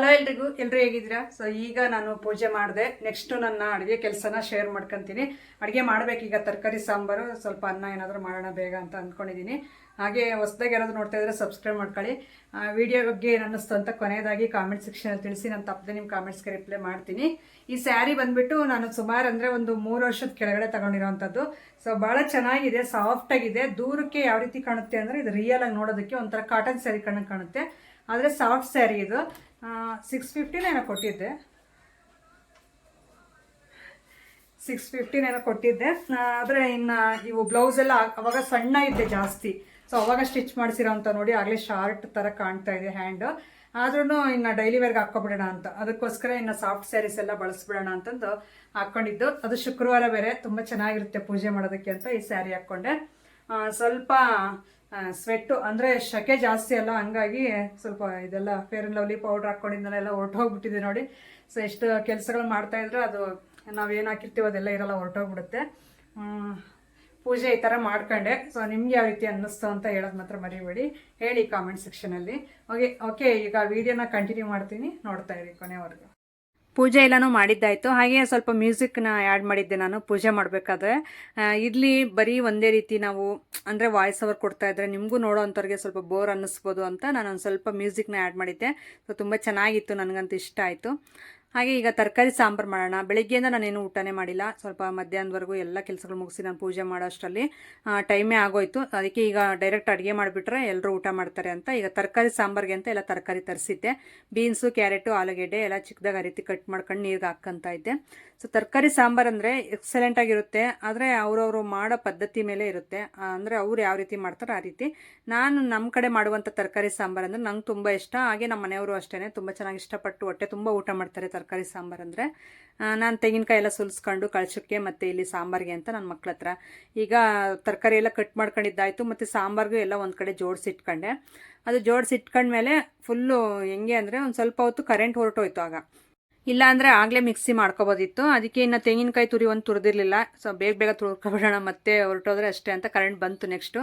ಹಲೋ ಎಲ್ರಿಗೂ ಎಲ್ಲರೂ ಹೇಗಿದ್ದೀರಾ? ಸೊ ಈಗ ನಾನು ಪೂಜೆ ಮಾಡಿದೆ. ನೆಕ್ಸ್ಟು ನನ್ನ ಅಡುಗೆ ಕೆಲಸನ ಶೇರ್ ಮಾಡ್ಕೊತೀನಿ. ಅಡುಗೆ ಮಾಡಬೇಕೀಗ ತರಕಾರಿ, ಸಾಂಬಾರು, ಸ್ವಲ್ಪ ಅನ್ನ ಏನಾದರೂ ಮಾಡೋಣ ಬೇಗ ಅಂತ ಅಂದ್ಕೊಂಡಿದ್ದೀನಿ ಹಾಗೆ ಹೊಸದಾಗಿ ಯಾರಾದರೂ ನೋಡ್ತಾ ಇದ್ರೆ ಸಬ್ಸ್ಕ್ರೈಬ್ ಮಾಡ್ಕೊಳ್ಳಿ. ವಿಡಿಯೋ ಬಗ್ಗೆ ಅನ್ನಿಸ್ತು ಅಂತ ಕೊನೆಯದಾಗಿ ಕಾಮೆಂಟ್ ಸೆಕ್ಷನಲ್ಲಿ ತಿಳಿಸಿ, ನಾನು ತಪ್ಪದೆ ನಿಮ್ಮ ಕಾಮೆಂಟ್ಸ್ಗೆ ರಿಪ್ಲೈ ಮಾಡ್ತೀನಿ. ಈ ಸ್ಯಾರಿ ಬಂದುಬಿಟ್ಟು ನಾನು ಸುಮಾರು ಅಂದರೆ ಒಂದು ಮೂರು ವರ್ಷದ ಕೆಳಗಡೆ ತಗೊಂಡಿರೋವಂಥದ್ದು ಸೊ ಭಾಳ ಚೆನ್ನಾಗಿದೆ ಸಾಫ್ಟಾಗಿದೆ ದೂರಕ್ಕೆ ಯಾವ ರೀತಿ ಕಾಣುತ್ತೆ ಅಂದರೆ ಇದು ರಿಯಲ್ ಆಗಿ ನೋಡೋದಕ್ಕೆ ಒಂಥರ ಕಾಟನ್ ಸ್ಯಾರಿ ಕಣ್ಣಗೆ ಕಾಣುತ್ತೆ. ಆದರೆ ಸಾಫ್ಟ್ ಸ್ಯಾರಿ ಇದು. ಸಿಕ್ಸ್ ಫಿಫ್ಟಿನ ಏನೋ ಕೊಟ್ಟಿದ್ದೆ. ಸಿಕ್ಸ್ ಫಿಫ್ಟಿನ ಏನೋ ಕೊಟ್ಟಿದ್ದೆ. ಆದರೆ ಇನ್ನು ಇವು ಬ್ಲೌಸ್ ಎಲ್ಲ ಅವಾಗ ಸಣ್ಣ ಇದ್ದೆ ಜಾಸ್ತಿ. ಸೊ ಅವಾಗ ಸ್ಟಿಚ್ ಮಾಡಿಸಿರೋ ಅಂತ ನೋಡಿ ಆಗಲೇ ಶಾರ್ಟ್ ಥರ ಕಾಣ್ತಾ ಇದೆ ಹ್ಯಾಂಡ್ ಆದ್ರೂ ಇನ್ನು ಡೈಲಿ ವೇರ್ಗೆ ಹಾಕ್ಕೊಬಿಡೋಣ ಅಂತ. ಅದಕ್ಕೋಸ್ಕರ ಇನ್ನು ಸಾಫ್ಟ್ ಸ್ಯಾರೀಸ್ ಎಲ್ಲ ಬಳಸ್ಬಿಡೋಣ ಅಂತಂದು ಹಾಕ್ಕೊಂಡಿದ್ದು. ಅದು ಶುಕ್ರವಾರ ಬೇರೆ. ತುಂಬ ಚೆನ್ನಾಗಿರುತ್ತೆ ಪೂಜೆ ಮಾಡೋದಕ್ಕೆ ಅಂತ ಈ ಸ್ಯಾರಿ ಹಾಕ್ಕೊಂಡೆ. ಸ್ವಲ್ಪ ಸ್ವೆಟ್ಟು ಅಂದರೆ ಶಕೆ ಜಾಸ್ತಿ ಅಲ್ಲ, ಹಂಗಾಗಿ ಸ್ವಲ್ಪ ಇದೆಲ್ಲ ಫೇರ್ ಆ್ಯಂಡ್ ಲವ್ಲಿ ಪೌಡ್ರ್ ಹಾಕ್ಕೊಂಡಿದ್ದೆಲ್ಲ ಹೊರಟೋಗ್ಬಿಟ್ಟಿದೆ ನೋಡಿ. ಸೊ ಎಷ್ಟು ಕೆಲಸಗಳು ಮಾಡ್ತಾ ಇದ್ರೆ ಅದು ನಾವೇನು ಹಾಕಿರ್ತೀವಿ ಅದೆಲ್ಲ ಇರಲ್ಲ, ಹೊರಟೋಗ್ಬಿಡುತ್ತೆ. ಪೂಜೆ ಈ ಥರ ಮಾಡ್ಕೊಂಡೆ. ಸೊ ನಿಮ್ಗೆ ಯಾವ ರೀತಿ ಅನ್ನಿಸ್ತು ಅಂತ ಹೇಳೋದು ಮಾತ್ರ ಮರಿಬೇಡಿ. ಹೇಳಿ ಕಾಮೆಂಟ್ ಸೆಕ್ಷನಲ್ಲಿ ಓಕೆ ಓಕೆ ಈಗ ವಿಡಿಯೋನ ಕಂಟಿನ್ಯೂ ಮಾಡ್ತೀನಿ. ನೋಡ್ತಾ ಇರಿ ಕೊನೆವರೆಗೂ. ಪೂಜೆ ಎಲ್ಲನೂ ಮಾಡಿದ್ದಾಯಿತು. ಹಾಗೆ ಸ್ವಲ್ಪ ಮ್ಯೂಸಿಕ್ನ ಆ್ಯಡ್ ಮಾಡಿದ್ದೆ ನಾನು, ಪೂಜೆ ಮಾಡಬೇಕಾದ್ರೆ. ಇಲ್ಲಿ ಬರೀ ಒಂದೇ ರೀತಿ ನಾವು, ಅಂದರೆ ವಾಯ್ಸ್ ಓವರ್ ಕೊಡ್ತಾ ಇದ್ರೆ ನಿಮಗೂ ನೋಡೋ ಅಂಥವ್ರಿಗೆ ಸ್ವಲ್ಪ ಬೋರ್ ಅನ್ನಿಸ್ಬೋದು ಅಂತ ನಾನು ಒಂದು ಸ್ವಲ್ಪ ಮ್ಯೂಸಿಕ್ನ ಆ್ಯಡ್ ಮಾಡಿದ್ದೆ. ಸೊ ತುಂಬ ಚೆನ್ನಾಗಿತ್ತು, ನನಗಂತೂ ಇಷ್ಟ ಆಯಿತು. ಹಾಗೆ ಈಗ ತರಕಾರಿ ಸಾಂಬಾರು ಮಾಡೋಣ. ಬೆಳಿಗ್ಗೆಯಿಂದ ನಾನೇನು ಊಟನೇ ಮಾಡಿಲ್ಲ. ಸ್ವಲ್ಪ ಮಧ್ಯಾಹ್ನದವರೆಗೂ ಎಲ್ಲ ಕೆಲಸಗಳು ಮುಗಿಸಿ ನಾನು ಪೂಜೆ ಮಾಡೋ ಅಷ್ಟರಲ್ಲಿ ಟೈಮೇ ಆಗೋಯ್ತು. ಅದಕ್ಕೆ ಈಗ ಡೈರೆಕ್ಟ್ ಅಡುಗೆ ಮಾಡಿಬಿಟ್ರೆ ಎಲ್ಲರೂ ಊಟ ಮಾಡ್ತಾರೆ ಅಂತ. ಈಗ ತರಕಾರಿ ಸಾಂಬಾರಿಗೆ ಅಂತ ಎಲ್ಲ ತರಕಾರಿ ತರಿಸಿದ್ದೆ. ಬೀನ್ಸು, ಕ್ಯಾರೆಟು, ಆಲೂಗೆಡ್ಡೆ ಎಲ್ಲ ಚಿಕ್ಕದಾಗಿ ಆ ರೀತಿ ಕಟ್ ಮಾಡ್ಕೊಂಡು ನೀರಿಗೆ ಹಾಕ್ಕಂತ ಇದ್ದೆ. ಸೊ ತರಕಾರಿ ಸಾಂಬಾರು ಅಂದರೆ ಎಕ್ಸಲೆಂಟ್ ಆಗಿರುತ್ತೆ. ಆದರೆ ಅವರವರು ಮಾಡೋ ಪದ್ಧತಿ ಮೇಲೆ ಇರುತ್ತೆ. ಅಂದರೆ ಅವ್ರು ಯಾವ ರೀತಿ ಮಾಡ್ತಾರೋ ಆ ರೀತಿ. ನಾನು ನಮ್ಮ ಕಡೆ ಮಾಡುವಂಥ ತರಕಾರಿ ಸಾಂಬಾರು ಅಂದರೆ ನಂಗೆ ತುಂಬ ಇಷ್ಟ. ಹಾಗೆ ನಮ್ಮ ಮನೆಯವರು ಅಷ್ಟೇ ತುಂಬ ಚೆನ್ನಾಗಿ ಇಷ್ಟಪಟ್ಟು ಹೊಟ್ಟೆ ತುಂಬ ಊಟ ಮಾಡ್ತಾರೆ ತರಕಾರಿ ಸಾಂಬಾರು ಅಂದರೆ ನಾನು ತೆಂಗಿನಕಾಯಿ ಎಲ್ಲ ಸುಲಿಸ್ಕೊಂಡು ಕಳ್ಸೋಕ್ಕೆ ಮತ್ತು ಇಲ್ಲಿ ಸಾಂಬಾರಿಗೆ ಅಂತ ನನ್ನ ಮಕ್ಳ ಹತ್ರ. ಈಗ ತರಕಾರಿ ಎಲ್ಲ ಕಟ್ ಮಾಡ್ಕೊಂಡಿದ್ದಾಯಿತು, ಮತ್ತು ಸಾಂಬಾರಿಗೂ ಎಲ್ಲ ಒಂದು ಕಡೆ ಜೋಡಿಸಿಟ್ಕೊಂಡೆ. ಅದು ಜೋಡಿಸಿಟ್ಕೊಂಡ್ಮೇಲೆ ಫುಲ್ಲು ಹೆಂಗೆ ಅಂದರೆ ಒಂದು ಸ್ವಲ್ಪ ಹೊತ್ತು ಕರೆಂಟ್ ಹೊರಟೋಯ್ತು ಆಗ. ಇಲ್ಲ ಅಂದರೆ ಆಗಲೇ ಮಿಕ್ಸಿ ಮಾಡ್ಕೋಬೋದಿತ್ತು. ಅದಕ್ಕೆ ಇನ್ನು ತೆಂಗಿನಕಾಯಿ ತುರಿ ಒಂದು ತುರಿದಿರಲಿಲ್ಲ. ಸೊ ಬೇಗ ಬೇಗ ತುರ್ಕೊಬಿಡೋಣ, ಮತ್ತೆ ಹೊರಟೋದ್ರೆ ಅಷ್ಟೇ ಅಂತ ಕರೆಂಟ್ ಬಂತು ನೆಕ್ಸ್ಟು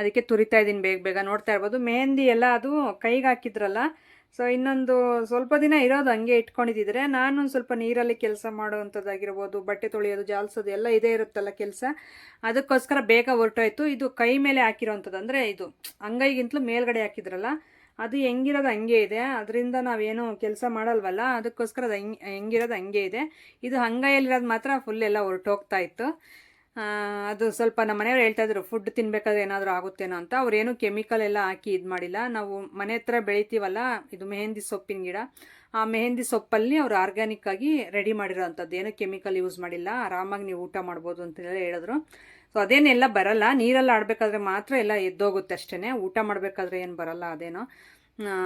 ಅದಕ್ಕೆ ತುರಿತಾ ಇದ್ದೀನಿ ಬೇಗ ಬೇಗ. ನೋಡ್ತಾ ಇರ್ಬೋದು. ಮೆಹಂದಿ ಎಲ್ಲ ಅದು ಕೈಗೆ ಹಾಕಿದ್ರಲ್ಲ ಸೊ ಇನ್ನೊಂದು ಸ್ವಲ್ಪ ದಿನ ಇರೋದು ಹಂಗೆ ಇಟ್ಕೊಂಡಿದ್ದಿದ್ರೆ ನಾನು ಸ್ವಲ್ಪ ನೀರಲ್ಲಿ ಕೆಲಸ ಮಾಡುವಂಥದ್ದಾಗಿರ್ಬೋದು, ಬಟ್ಟೆ ತೊಳೆಯೋದು, ಜಾಲಿಸೋದು ಎಲ್ಲ ಇದೇ ಇರುತ್ತಲ್ಲ ಕೆಲಸ. ಅದಕ್ಕೋಸ್ಕರ ಬೇಗ ಹೊರಟೋಯ್ತು. ಇದು ಕೈ ಮೇಲೆ ಹಾಕಿರೋವಂಥದ್ದು ಅಂದರೆ ಇದು ಅಂಗೈಗಿಂತಲೂ ಮೇಲ್ಗಡೆ ಹಾಕಿದ್ರಲ್ಲ, ಅದು ಹೆಂಗಿರೋದು ಹಂಗೆ ಇದೆ. ಅದರಿಂದ ನಾವೇನು ಕೆಲಸ ಮಾಡಲ್ವಲ್ಲ, ಅದಕ್ಕೋಸ್ಕರ ಅದು ಹೆಂಗೆ, ಹೆಂಗಿರೋದು ಹಂಗೆ ಇದೆ. ಇದು ಹಂಗೈಯಲ್ಲಿರೋದು ಮಾತ್ರ ಫುಲ್ ಎಲ್ಲ ಹೊರಟೋಗ್ತಾ ಇತ್ತು. ಅದು ಸ್ವಲ್ಪ ನಮ್ಮ ಮನೆಯವ್ರು ಹೇಳ್ತಾ ಇದ್ರು ಫುಡ್ ತಿನ್ಬೇಕಾದ್ರೆ ಏನಾದರೂ ಆಗುತ್ತೇನೋ ಅಂತ. ಅವ್ರೇನು ಕೆಮಿಕಲ್ ಎಲ್ಲ ಹಾಕಿ ಇದು ಮಾಡಿಲ್ಲ. ನಾವು ಮನೆ ಹತ್ರ ಬೆಳಿತೀವಲ್ಲ, ಇದು ಮೆಹಂದಿ ಸೊಪ್ಪಿನ ಗಿಡ, ಆ ಮೆಹಂದಿ ಸೊಪ್ಪಲ್ಲಿ ಅವ್ರು ಆರ್ಗ್ಯಾನಿಕ್ ಆಗಿ ರೆಡಿ ಮಾಡಿರೋ ಅಂಥದ್ದು ಏನೂ ಕೆಮಿಕಲ್ ಯೂಸ್ ಮಾಡಿಲ್ಲ. ಆರಾಮಾಗಿ ನೀವು ಊಟ ಮಾಡ್ಬೋದು ಅಂತೆಲ್ಲ ಹೇಳಿದ್ರು. ಸೊ ಅದೇನೆಲ್ಲ ಬರಲ್ಲ. ನೀರಲ್ಲಿ ಆಡಬೇಕಾದ್ರೆ ಮಾತ್ರ ಎಲ್ಲ ಎದ್ದೋಗುತ್ತೆ ಅಷ್ಟೇ ಊಟ ಮಾಡಬೇಕಾದ್ರೆ ಏನು ಬರಲ್ಲ ಅದೇನೋ.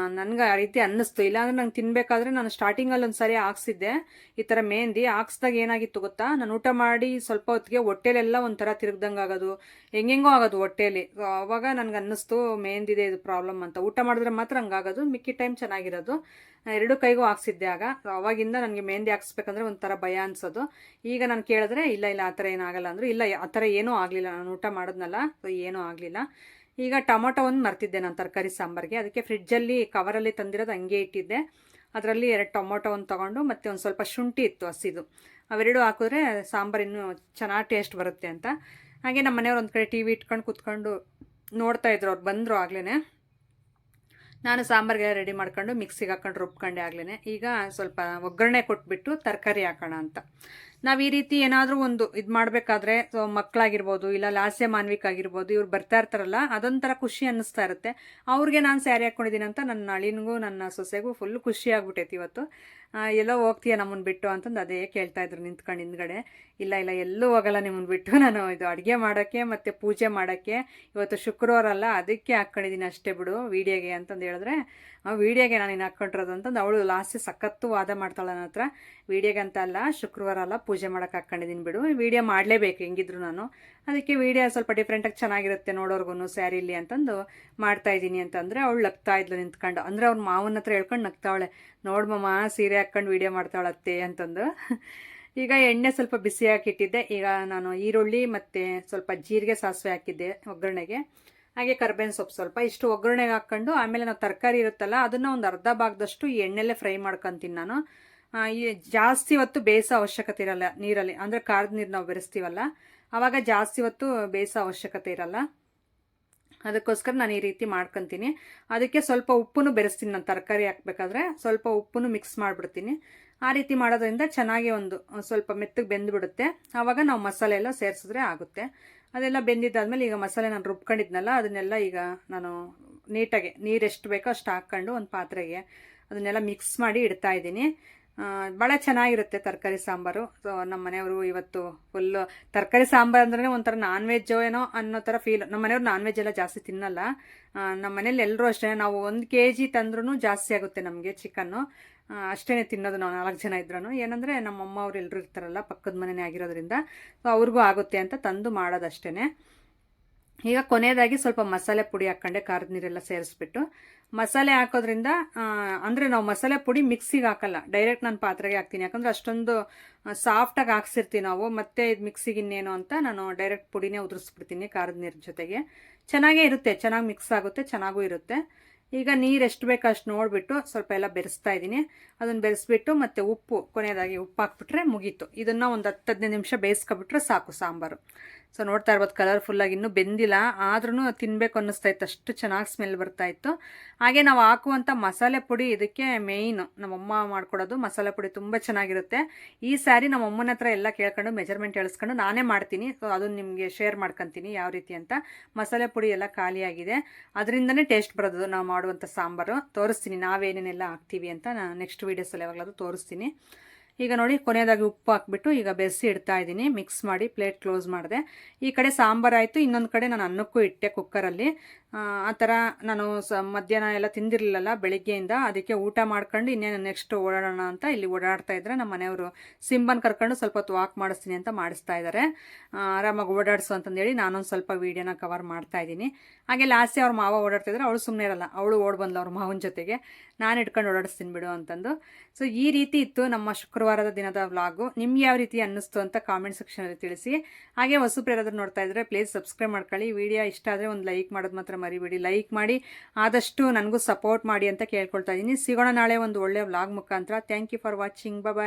ನನಗೆ ಆ ರೀತಿ ಅನ್ನಿಸ್ತು. ಇಲ್ಲಾಂದ್ರೆ ನಂಗೆ ತಿನ್ಬೇಕಾದ್ರೆ ನಾನು ಸ್ಟಾರ್ಟಿಂಗಲ್ಲಿ ಒಂದು ಸರಿ ಹಾಕ್ಸಿದ್ದೆ. ಈ ಥರ ಮೆಹಂದಿ ಹಾಕ್ಸ್ದಾಗ ಏನಾಗಿತ್ತು ಗೊತ್ತಾ? ನಾನು ಊಟ ಮಾಡಿ ಸ್ವಲ್ಪ ಹೊತ್ತಿಗೆ ಹೊಟ್ಟೆಲೆಲ್ಲ ಒಂಥರ ತಿರುಗ್ದಂಗೆ ಆಗೋದು. ಹೆಂಗೆಂಗೋ ಆಗೋದು ಹೊಟ್ಟೆಲಿ. ಅವಾಗ ನನಗೆ ಅನ್ನಿಸ್ತು ಮೆಹಂದಿದೆ ಇದು ಪ್ರಾಬ್ಲಮ್ ಅಂತ. ಊಟ ಮಾಡಿದ್ರೆ ಮಾತ್ರ ಹಂಗಾಗೋದು ಮಿಕ್ಕಿ ಟೈಮ್ ಚೆನ್ನಾಗಿರೋದು. ಎರಡು ಕೈಗೂ ಹಾಕ್ಸಿದ್ದೆ ಆಗ. ಅವಾಗಿಂದ ನನಗೆ ಮೆಹಂದಿ ಹಾಕ್ಸ್ಬೇಕಂದ್ರೆ ಒಂಥರ ಭಯ ಅನ್ಸೋದು. ಈಗ ನಾನು ಕೇಳಿದ್ರೆ, ಇಲ್ಲ ಇಲ್ಲ, ಆ ಥರ ಏನಾಗಲ್ಲ ಅಂದರು. ಇಲ್ಲ, ಆ ಥರ ಏನೂ ಆಗಲಿಲ್ಲ. ನಾನು ಊಟ ಮಾಡಿದ್ನಲ್ಲ, ಏನೂ ಆಗಲಿಲ್ಲ. ಈಗ ಟೊಮೊಟೊ ಒಂದು ಮರ್ತಿದ್ದೆ ನಾನು ತರಕಾರಿ ಸಾಂಬಾರಿಗೆ. ಅದಕ್ಕೆ ಫ್ರಿಡ್ಜಲ್ಲಿ ಕವರಲ್ಲಿ ತಂದಿರೋದು ಹಂಗೆ ಇಟ್ಟಿದ್ದೆ. ಅದರಲ್ಲಿ ಎರಡು ಟೊಮೊಟೊ ಒಂದು ತೊಗೊಂಡು ಮತ್ತು ಒಂದು ಸ್ವಲ್ಪ ಶುಂಠಿ ಇತ್ತು ಹಸಿದು. ಅವೆರಡು ಹಾಕಿದ್ರೆ ಸಾಂಬಾರು ಇನ್ನೂ ಚೆನ್ನಾಗಿ ಟೇಸ್ಟ್ ಬರುತ್ತೆ ಅಂತ. ಹಾಗೆ ನಮ್ಮ ಮನೆಯವ್ರು ಒಂದು ಕಡೆ ಟಿ ವಿ ಇಟ್ಕೊಂಡು ಕೂತ್ಕೊಂಡು ನೋಡ್ತಾ ಇದ್ರು. ಅವ್ರು ಬಂದರು ಆಗ್ಲೇ ನಾನು ಸಾಂಬಾರಿಗೆ ರೆಡಿ ಮಾಡ್ಕೊಂಡು ಮಿಕ್ಸಿಗೆ ಹಾಕೊಂಡು ರುಬ್ಕೊಂಡೆ ಆಗ್ಲೇ ಈಗ ಸ್ವಲ್ಪ ಒಗ್ಗರಣೆ ಕೊಟ್ಬಿಟ್ಟು ತರಕಾರಿ ಹಾಕೋಣ ಅಂತ. ನಾವು ಈ ರೀತಿ ಏನಾದರೂ ಒಂದು ಇದು ಮಾಡಬೇಕಾದ್ರೆ, ಸೊ ಮಕ್ಕಳಾಗಿರ್ಬೋದು ಇಲ್ಲ ಲಾಸ್ಯ ಮಾನ್ವಿಕ್ ಆಗಿರ್ಬೋದು ಇವ್ರು ಬರ್ತಾ ಇರ್ತಾರಲ್ಲ, ಅದೊಂಥರ ಖುಷಿ ಅನ್ನಿಸ್ತಾ ಇರುತ್ತೆ. ಅವ್ರಿಗೆ ನಾನು ಸ್ಯಾರಿ ಹಾಕ್ಕೊಂಡಿದ್ದೀನಿ ಅಂತ ನನ್ನ ಅಳಿನಿಗೂ, ನನ್ನ ಸೊಸೆಗೂ ಫುಲ್ ಖುಷಿ ಆಗ್ಬಿಟ್ಟೈತಿ ಇವತ್ತು. ಎಲ್ಲೋ ಹೋಗ್ತೀಯ ನಮ್ಮನ್ನು ಬಿಟ್ಟು ಅಂತಂದು ಅದೇ ಕೇಳ್ತಾ ಇದ್ರು ನಿಂತ್ಕೊಂಡು ಹಿಂದ್ಗಡೆ. ಇಲ್ಲ ಇಲ್ಲ, ಎಲ್ಲೂ ಹೋಗಲ್ಲ ನಿಮ್ಮನ್ನು ಬಿಟ್ಟು. ನಾನು ಇದು ಅಡುಗೆ ಮಾಡೋಕ್ಕೆ ಮತ್ತು ಪೂಜೆ ಮಾಡೋಕ್ಕೆ ಇವತ್ತು ಶುಕ್ರವಾರ ಅಲ್ಲ, ಅದಕ್ಕೆ ಹಾಕ್ಕೊಂಡಿದ್ದೀನಿ ಅಷ್ಟೇ ಬಿಡು ವೀಡಿಯೋಗೆ ಅಂತಂದು ಹೇಳಿದ್ರೆ ವೀಡಿಯೋಗೆ ನಾನು ಏನು ಹಾಕ್ಕೊಂಡಿರೋದು ಅಂತಂದು ಅವಳು ಲಾಸ್ಟ್ ಸಖತ್ತು ವಾದ ಮಾಡ್ತಾಳೆ ನನ್ನ ಹತ್ರ. ವೀಡಿಯೋಗೆ ಅಂತ ಅಲ್ಲ, ಶುಕ್ರವಾರ ಅಲ್ಲ, ಪೂಜೆ ಮಾಡೋಕೆ ಹಾಕ್ಕೊಂಡಿದ್ದೀನಿ ಬಿಡು. ವೀಡಿಯೋ ಮಾಡಲೇಬೇಕು ಹೆಂಗಿದ್ರು ನಾನು. ಅದಕ್ಕೆ ವೀಡಿಯೋ ಸ್ವಲ್ಪ ಡಿಫ್ರೆಂಟಾಗಿ ಚೆನ್ನಾಗಿರುತ್ತೆ ನೋಡೋರ್ಗು ಸ್ಯಾರಿಲಿ ಅಂತಂದು ಮಾಡ್ತಾ ಇದ್ದೀನಿ ಅಂತಂದರೆ ಅವಳು ನಗ್ತಾ ಇದ್ಲು ನಿಂತ್ಕೊಂಡು. ಅಂದರೆ ಅವ್ರ ಮಾವನ ಹತ್ರ ಹೇಳ್ಕೊಂಡು ನಗ್ತಾವಳೆ. ನೋಡ್ಮಮ್ಮ ಸೀರೆ ಹಾಕ್ಕೊಂಡು ವೀಡಿಯೋ ಮಾಡ್ತಾವಳತ್ತೆ ಅಂತಂದು. ಈಗ ಎಣ್ಣೆ ಸ್ವಲ್ಪ ಬಿಸಿ ಹಾಕಿಟ್ಟಿದ್ದೆ. ಈಗ ನಾನು ಈರುಳ್ಳಿ ಮತ್ತು ಸ್ವಲ್ಪ ಜೀರಿಗೆ ಸಾಸಿವೆ ಹಾಕಿದ್ದೆ ಒಗ್ಗರಣೆಗೆ. ಹಾಗೆ ಕರ್ಬೇವಿನ ಸೊಪ್ಪು ಸ್ವಲ್ಪ ಇಷ್ಟು ಒಗ್ಗರಣೆಗೆ ಹಾಕ್ಕೊಂಡು, ಆಮೇಲೆ ನಾವು ತರಕಾರಿ ಇರುತ್ತಲ್ಲ, ಅದನ್ನು ಒಂದು ಅರ್ಧ ಭಾಗದಷ್ಟು ಎಣ್ಣೆಲ್ಲೇ ಫ್ರೈ ಮಾಡ್ಕೊತೀನಿ ನಾನು. ಈ ಜಾಸ್ತಿ ಹೊತ್ತು ಬೇಯಿಸೋ ಅವಶ್ಯಕತೆ ಇರಲ್ಲ ನೀರಲ್ಲಿ, ಅಂದರೆ ಖಾರದ ನೀರು ನಾವು ಬೆರೆಸ್ತೀವಲ್ಲ ಆವಾಗ ಜಾಸ್ತಿ ಹೊತ್ತು ಬೇಸ ಅವಶ್ಯಕತೆ ಇರಲ್ಲ. ಅದಕ್ಕೋಸ್ಕರ ನಾನು ಈ ರೀತಿ ಮಾಡ್ಕೊತೀನಿ. ಅದಕ್ಕೆ ಸ್ವಲ್ಪ ಉಪ್ಪನ್ನು ಬೆರೆಸ್ತೀನಿ ನಾನು ತರಕಾರಿ ಹಾಕ್ಬೇಕಾದ್ರೆ, ಸ್ವಲ್ಪ ಉಪ್ಪನ್ನು ಮಿಕ್ಸ್ ಮಾಡಿಬಿಡ್ತೀನಿ. ಆ ರೀತಿ ಮಾಡೋದ್ರಿಂದ ಚೆನ್ನಾಗಿ ಒಂದು ಸ್ವಲ್ಪ ಮೆತ್ತಗೆ ಬೆಂದ್ಬಿಡುತ್ತೆ. ಆವಾಗ ನಾವು ಮಸಾಲೆ ಎಲ್ಲ ಸೇರಿಸಿದ್ರೆ ಆಗುತ್ತೆ. ಅದೆಲ್ಲ ಬೆಂದಿದ್ದಾದ್ಮೇಲೆ ಈಗ ಮಸಾಲೆ ನಾನು ರುಬ್ಕೊಂಡಿದ್ನಲ್ಲ, ಅದನ್ನೆಲ್ಲ ಈಗ ನಾನು ನೀಟಾಗಿ ನೀರು ಎಷ್ಟು ಬೇಕೋ ಅಷ್ಟು ಹಾಕ್ಕೊಂಡು ಒಂದು ಪಾತ್ರೆಗೆ ಅದನ್ನೆಲ್ಲ ಮಿಕ್ಸ್ ಮಾಡಿ ಇಡ್ತಾ ಇದ್ದೀನಿ. ಭಾಳ ಚೆನ್ನಾಗಿರುತ್ತೆ ತರಕಾರಿ ಸಾಂಬಾರು. ಸೊ ನಮ್ಮ ಮನೆಯವರು ಇವತ್ತು ಫುಲ್ಲು ತರಕಾರಿ ಸಾಂಬಾರು ಅಂದ್ರೆ ಒಂಥರ ನಾನ್ ವೆಜ್ ಏನೋ ಅನ್ನೋ ಥರ ಫೀಲ್ ನಮ್ಮ ಮನೆಯವ್ರು ನಾನ್ ವೆಜ್ ಎಲ್ಲ ಜಾಸ್ತಿ ತಿನ್ನಲ್ಲ. ನಮ್ಮ ಮನೇಲಿ ಎಲ್ಲರೂ ಅಷ್ಟೇ. ನಾವು ಒಂದು ಕೆ ಜಿ ತಂದ್ರೂ ಜಾಸ್ತಿ ಆಗುತ್ತೆ ನಮಗೆ ಚಿಕನ್ನು ಅಷ್ಟೇ ತಿನ್ನೋದು ನಾವು ನಾಲ್ಕು ಜನ ಇದ್ರೂ ಏನಂದರೆ ನಮ್ಮ ಅಮ್ಮ ಅವ್ರು ಎಲ್ಲರೂ ಇರ್ತಾರಲ್ಲ, ಪಕ್ಕದ ಮನೆಯೇ ಆಗಿರೋದ್ರಿಂದ. ಸೊ ಅವ್ರಿಗೂ ಆಗುತ್ತೆ ಅಂತ ತಂದು ಮಾಡೋದಷ್ಟೇ ಈಗ ಕೊನೆಯದಾಗಿ ಸ್ವಲ್ಪ ಮಸಾಲೆ ಪುಡಿ ಹಾಕ್ಕೊಂಡೆ, ಖಾರದ ನೀರೆಲ್ಲ ಸೇರಿಸ್ಬಿಟ್ಟು. ಮಸಾಲೆ ಹಾಕೋದ್ರಿಂದ ಅಂದರೆ ನಾವು ಮಸಾಲೆ ಪುಡಿ ಮಿಕ್ಸಿಗೆ ಹಾಕಲ್ಲ. ಡೈರೆಕ್ಟ್ ನಾನು ಪಾತ್ರೆಗೆ ಹಾಕ್ತೀನಿ. ಯಾಕಂದರೆ ಅಷ್ಟೊಂದು ಸಾಫ್ಟಾಗಿ ಹಾಕ್ಸಿರ್ತೀವಿ ನಾವು. ಮತ್ತೆ ಇದು ಮಿಕ್ಸಿಗೆ ಇನ್ನೇನು ಅಂತ ನಾನು ಡೈರೆಕ್ಟ್ ಪುಡಿನೇ ಉದುರಿಸ್ಬಿಡ್ತೀನಿ ಖಾರದ ನೀರು ಜೊತೆಗೆ. ಚೆನ್ನಾಗೇ ಇರುತ್ತೆ. ಚೆನ್ನಾಗಿ ಮಿಕ್ಸ್ ಆಗುತ್ತೆ, ಚೆನ್ನಾಗೂ ಇರುತ್ತೆ. ಈಗ ನೀರು ಎಷ್ಟು ಬೇಕೋ ಅಷ್ಟು ನೋಡಿಬಿಟ್ಟು ಸ್ವಲ್ಪ ಎಲ್ಲ ಬೆರೆಸ್ತಾ ಇದ್ದೀನಿ ಅದನ್ನು ಬೆರೆಸ್ಬಿಟ್ಟು ಮತ್ತು ಉಪ್ಪು ಕೊನೆಯದಾಗಿ ಉಪ್ಪು ಹಾಕ್ಬಿಟ್ರೆ ಮುಗೀತು. ಇದನ್ನು ಒಂದು ಹತ್ತು ಹದಿನೈದು ನಿಮಿಷ ಬೇಯಿಸ್ಕೊಬಿಟ್ರೆ ಸಾಕು ಸಾಂಬಾರು. ಸೊ ನೋಡ್ತಾ ಇರ್ಬೋದು ಕಲರ್ಫುಲ್ಲಾಗಿ ಇನ್ನೂ ಬೆಂದಿಲ್ಲ. ಆದ್ರೂ ತಿನ್ನಬೇಕು ಅನ್ನಿಸ್ತಾ ಇತ್ತು. ಅಷ್ಟು ಚೆನ್ನಾಗಿ ಸ್ಮೆಲ್ ಬರ್ತಾ ಇತ್ತು. ಹಾಗೆ ನಾವು ಹಾಕುವಂಥ ಮಸಾಲೆ ಪುಡಿ ಇದಕ್ಕೆ ಮೇಯ್ನು ನಮ್ಮಮ್ಮ ಮಾಡ್ಕೊಡೋದು. ಮಸಾಲೆ ಪುಡಿ ತುಂಬ ಚೆನ್ನಾಗಿರುತ್ತೆ. ಈ ಸ್ಯಾರಿ ನಮ್ಮ ಅಮ್ಮನ ಹತ್ರ ಎಲ್ಲ ಕೇಳ್ಕೊಂಡು ಮೆಜರ್ಮೆಂಟ್ ಹೇಳಿಸ್ಕೊಂಡು ನಾನೇ ಮಾಡ್ತೀನಿ. ಸೊ ಅದನ್ನು ನಿಮಗೆ ಶೇರ್ ಮಾಡ್ಕೊತೀನಿ ಯಾವ ರೀತಿ ಅಂತ. ಮಸಾಲೆ ಪುಡಿ ಎಲ್ಲ ಖಾಲಿಯಾಗಿದೆ ಅದರಿಂದನೇ ಟೇಸ್ಟ್ ಬರೋದು ನಾವು ಮಾಡುವಂಥ ಸಾಂಬಾರು. ತೋರಿಸ್ತೀನಿ ನಾವೇನೇನೆಲ್ಲ ಹಾಕ್ತೀವಿ ಅಂತ. ನಾನು ನೆಕ್ಸ್ಟ್ ವೀಡಿಯೋಸಲ್ಲಿ ಯಾವಾಗಲಾದ್ರೂ ತೋರಿಸ್ತೀನಿ. ಈಗ ನೋಡಿ ಕೊನೆಯದಾಗಿ ಉಪ್ಪು ಹಾಕ್ಬಿಟ್ಟು ಈಗ ಬೆಸಿ ಇಡ್ತಾ ಇದ್ದೀನಿ. ಮಿಕ್ಸ್ ಮಾಡಿ ಪ್ಲೇಟ್ ಕ್ಲೋಸ್ ಮಾಡಿದೆ. ಈ ಕಡೆ ಸಾಂಬಾರು ಆಯಿತು ಇನ್ನೊಂದು ಕಡೆ ನಾನು ಅನ್ನಕ್ಕೂ ಇಟ್ಟೆ ಕುಕ್ಕರಲ್ಲಿ ಆ, ಥರ ನಾನು ಸ ಮಧ್ಯಾಹ್ನ ಎಲ್ಲ ತಿಂದಿರಲಿಲ್ಲ ಬೆಳಿಗ್ಗೆಯಿಂದ. ಅದಕ್ಕೆ ಊಟ ಮಾಡ್ಕೊಂಡು ಇನ್ನೇನು ನೆಕ್ಸ್ಟ್ ಓಡಾಡೋಣ ಅಂತ ಇಲ್ಲಿ ಓಡಾಡ್ತಾ ಇದ್ರೆ ನಮ್ಮ ಮನೆಯವರು ಸಿಂಬನ್ ಕರ್ಕೊಂಡು ಸ್ವಲ್ಪ ಹೊತ್ತು ವಾಕ್ ಮಾಡಿಸ್ತೀನಿ ಅಂತ ಮಾಡಿಸ್ತಾ ಇದ್ದಾರೆ ಆರಾಮಾಗಿ ಓಡಾಡಿಸು ಅಂತಂದೇಳಿ ನಾನೊಂದು ಸ್ವಲ್ಪ ವೀಡಿಯೋನ ಕವರ್ ಮಾಡ್ತಾ ಇದ್ದೀನಿ. ಹಾಗೆ ಲಾಸ್ಟಿ ಅವ್ರ ಮಾವ ಓಡಾಡ್ತಿದ್ರೆ ಅವಳು ಸುಮ್ಮನೆ ಇರಲ್ಲ. ಅವಳು ಓಡ್ ಬಂದ್ಲು ಅವ್ರ ಮಾವನ ಜೊತೆಗೆ. ನಾನು ಇಟ್ಕೊಂಡು ಓಡಾಡಿಸ್ತೀನಿ ಬಿಡು ಅಂತಂದು. ಸೊ ಈ ರೀತಿ ಇತ್ತು ನಮ್ಮ ಶುಕ್ರವಾರದ ದಿನದ ವ್ಲಾಗು ನಿಮ್ಗೆ ಯಾವ ರೀತಿ ಅನ್ನಿಸ್ತು ಅಂತ ಕಾಮೆಂಟ್ ಸೆಕ್ಷನಲ್ಲಿ ತಿಳಿಸಿ. ಹಾಗೆ ಹೊಸಬ್ರು ಯಾರಾದರೂ ನೋಡ್ತಾ ಇದ್ರೆ ಪ್ಲೀಸ್ ಸಬ್ಸ್ಕ್ರೈಬ್ ಮಾಡ್ಕೊಳ್ಳಿ. ವಿಡಿಯೋ ಇಷ್ಟ ಆದರೆ ಒಂದು ಲೈಕ್ ಮಾಡೋದು ಮಾತ್ರ ಮರಿಬೇಡಿ. ಲೈಕ್ ಮಾಡಿ, ಆದಷ್ಟು ನನಗೂ ಸಪೋರ್ಟ್ ಮಾಡಿ ಅಂತ ಕೇಳ್ಕೊಳ್ತಾ ಇದ್ದೀನಿ. ಸಿಗೋಣ ನಾಳೆ ಒಂದು ಒಳ್ಳೆಯ ವ್ಲಾಗ್ ಮುಖಾಂತರ. Thank you for watching bye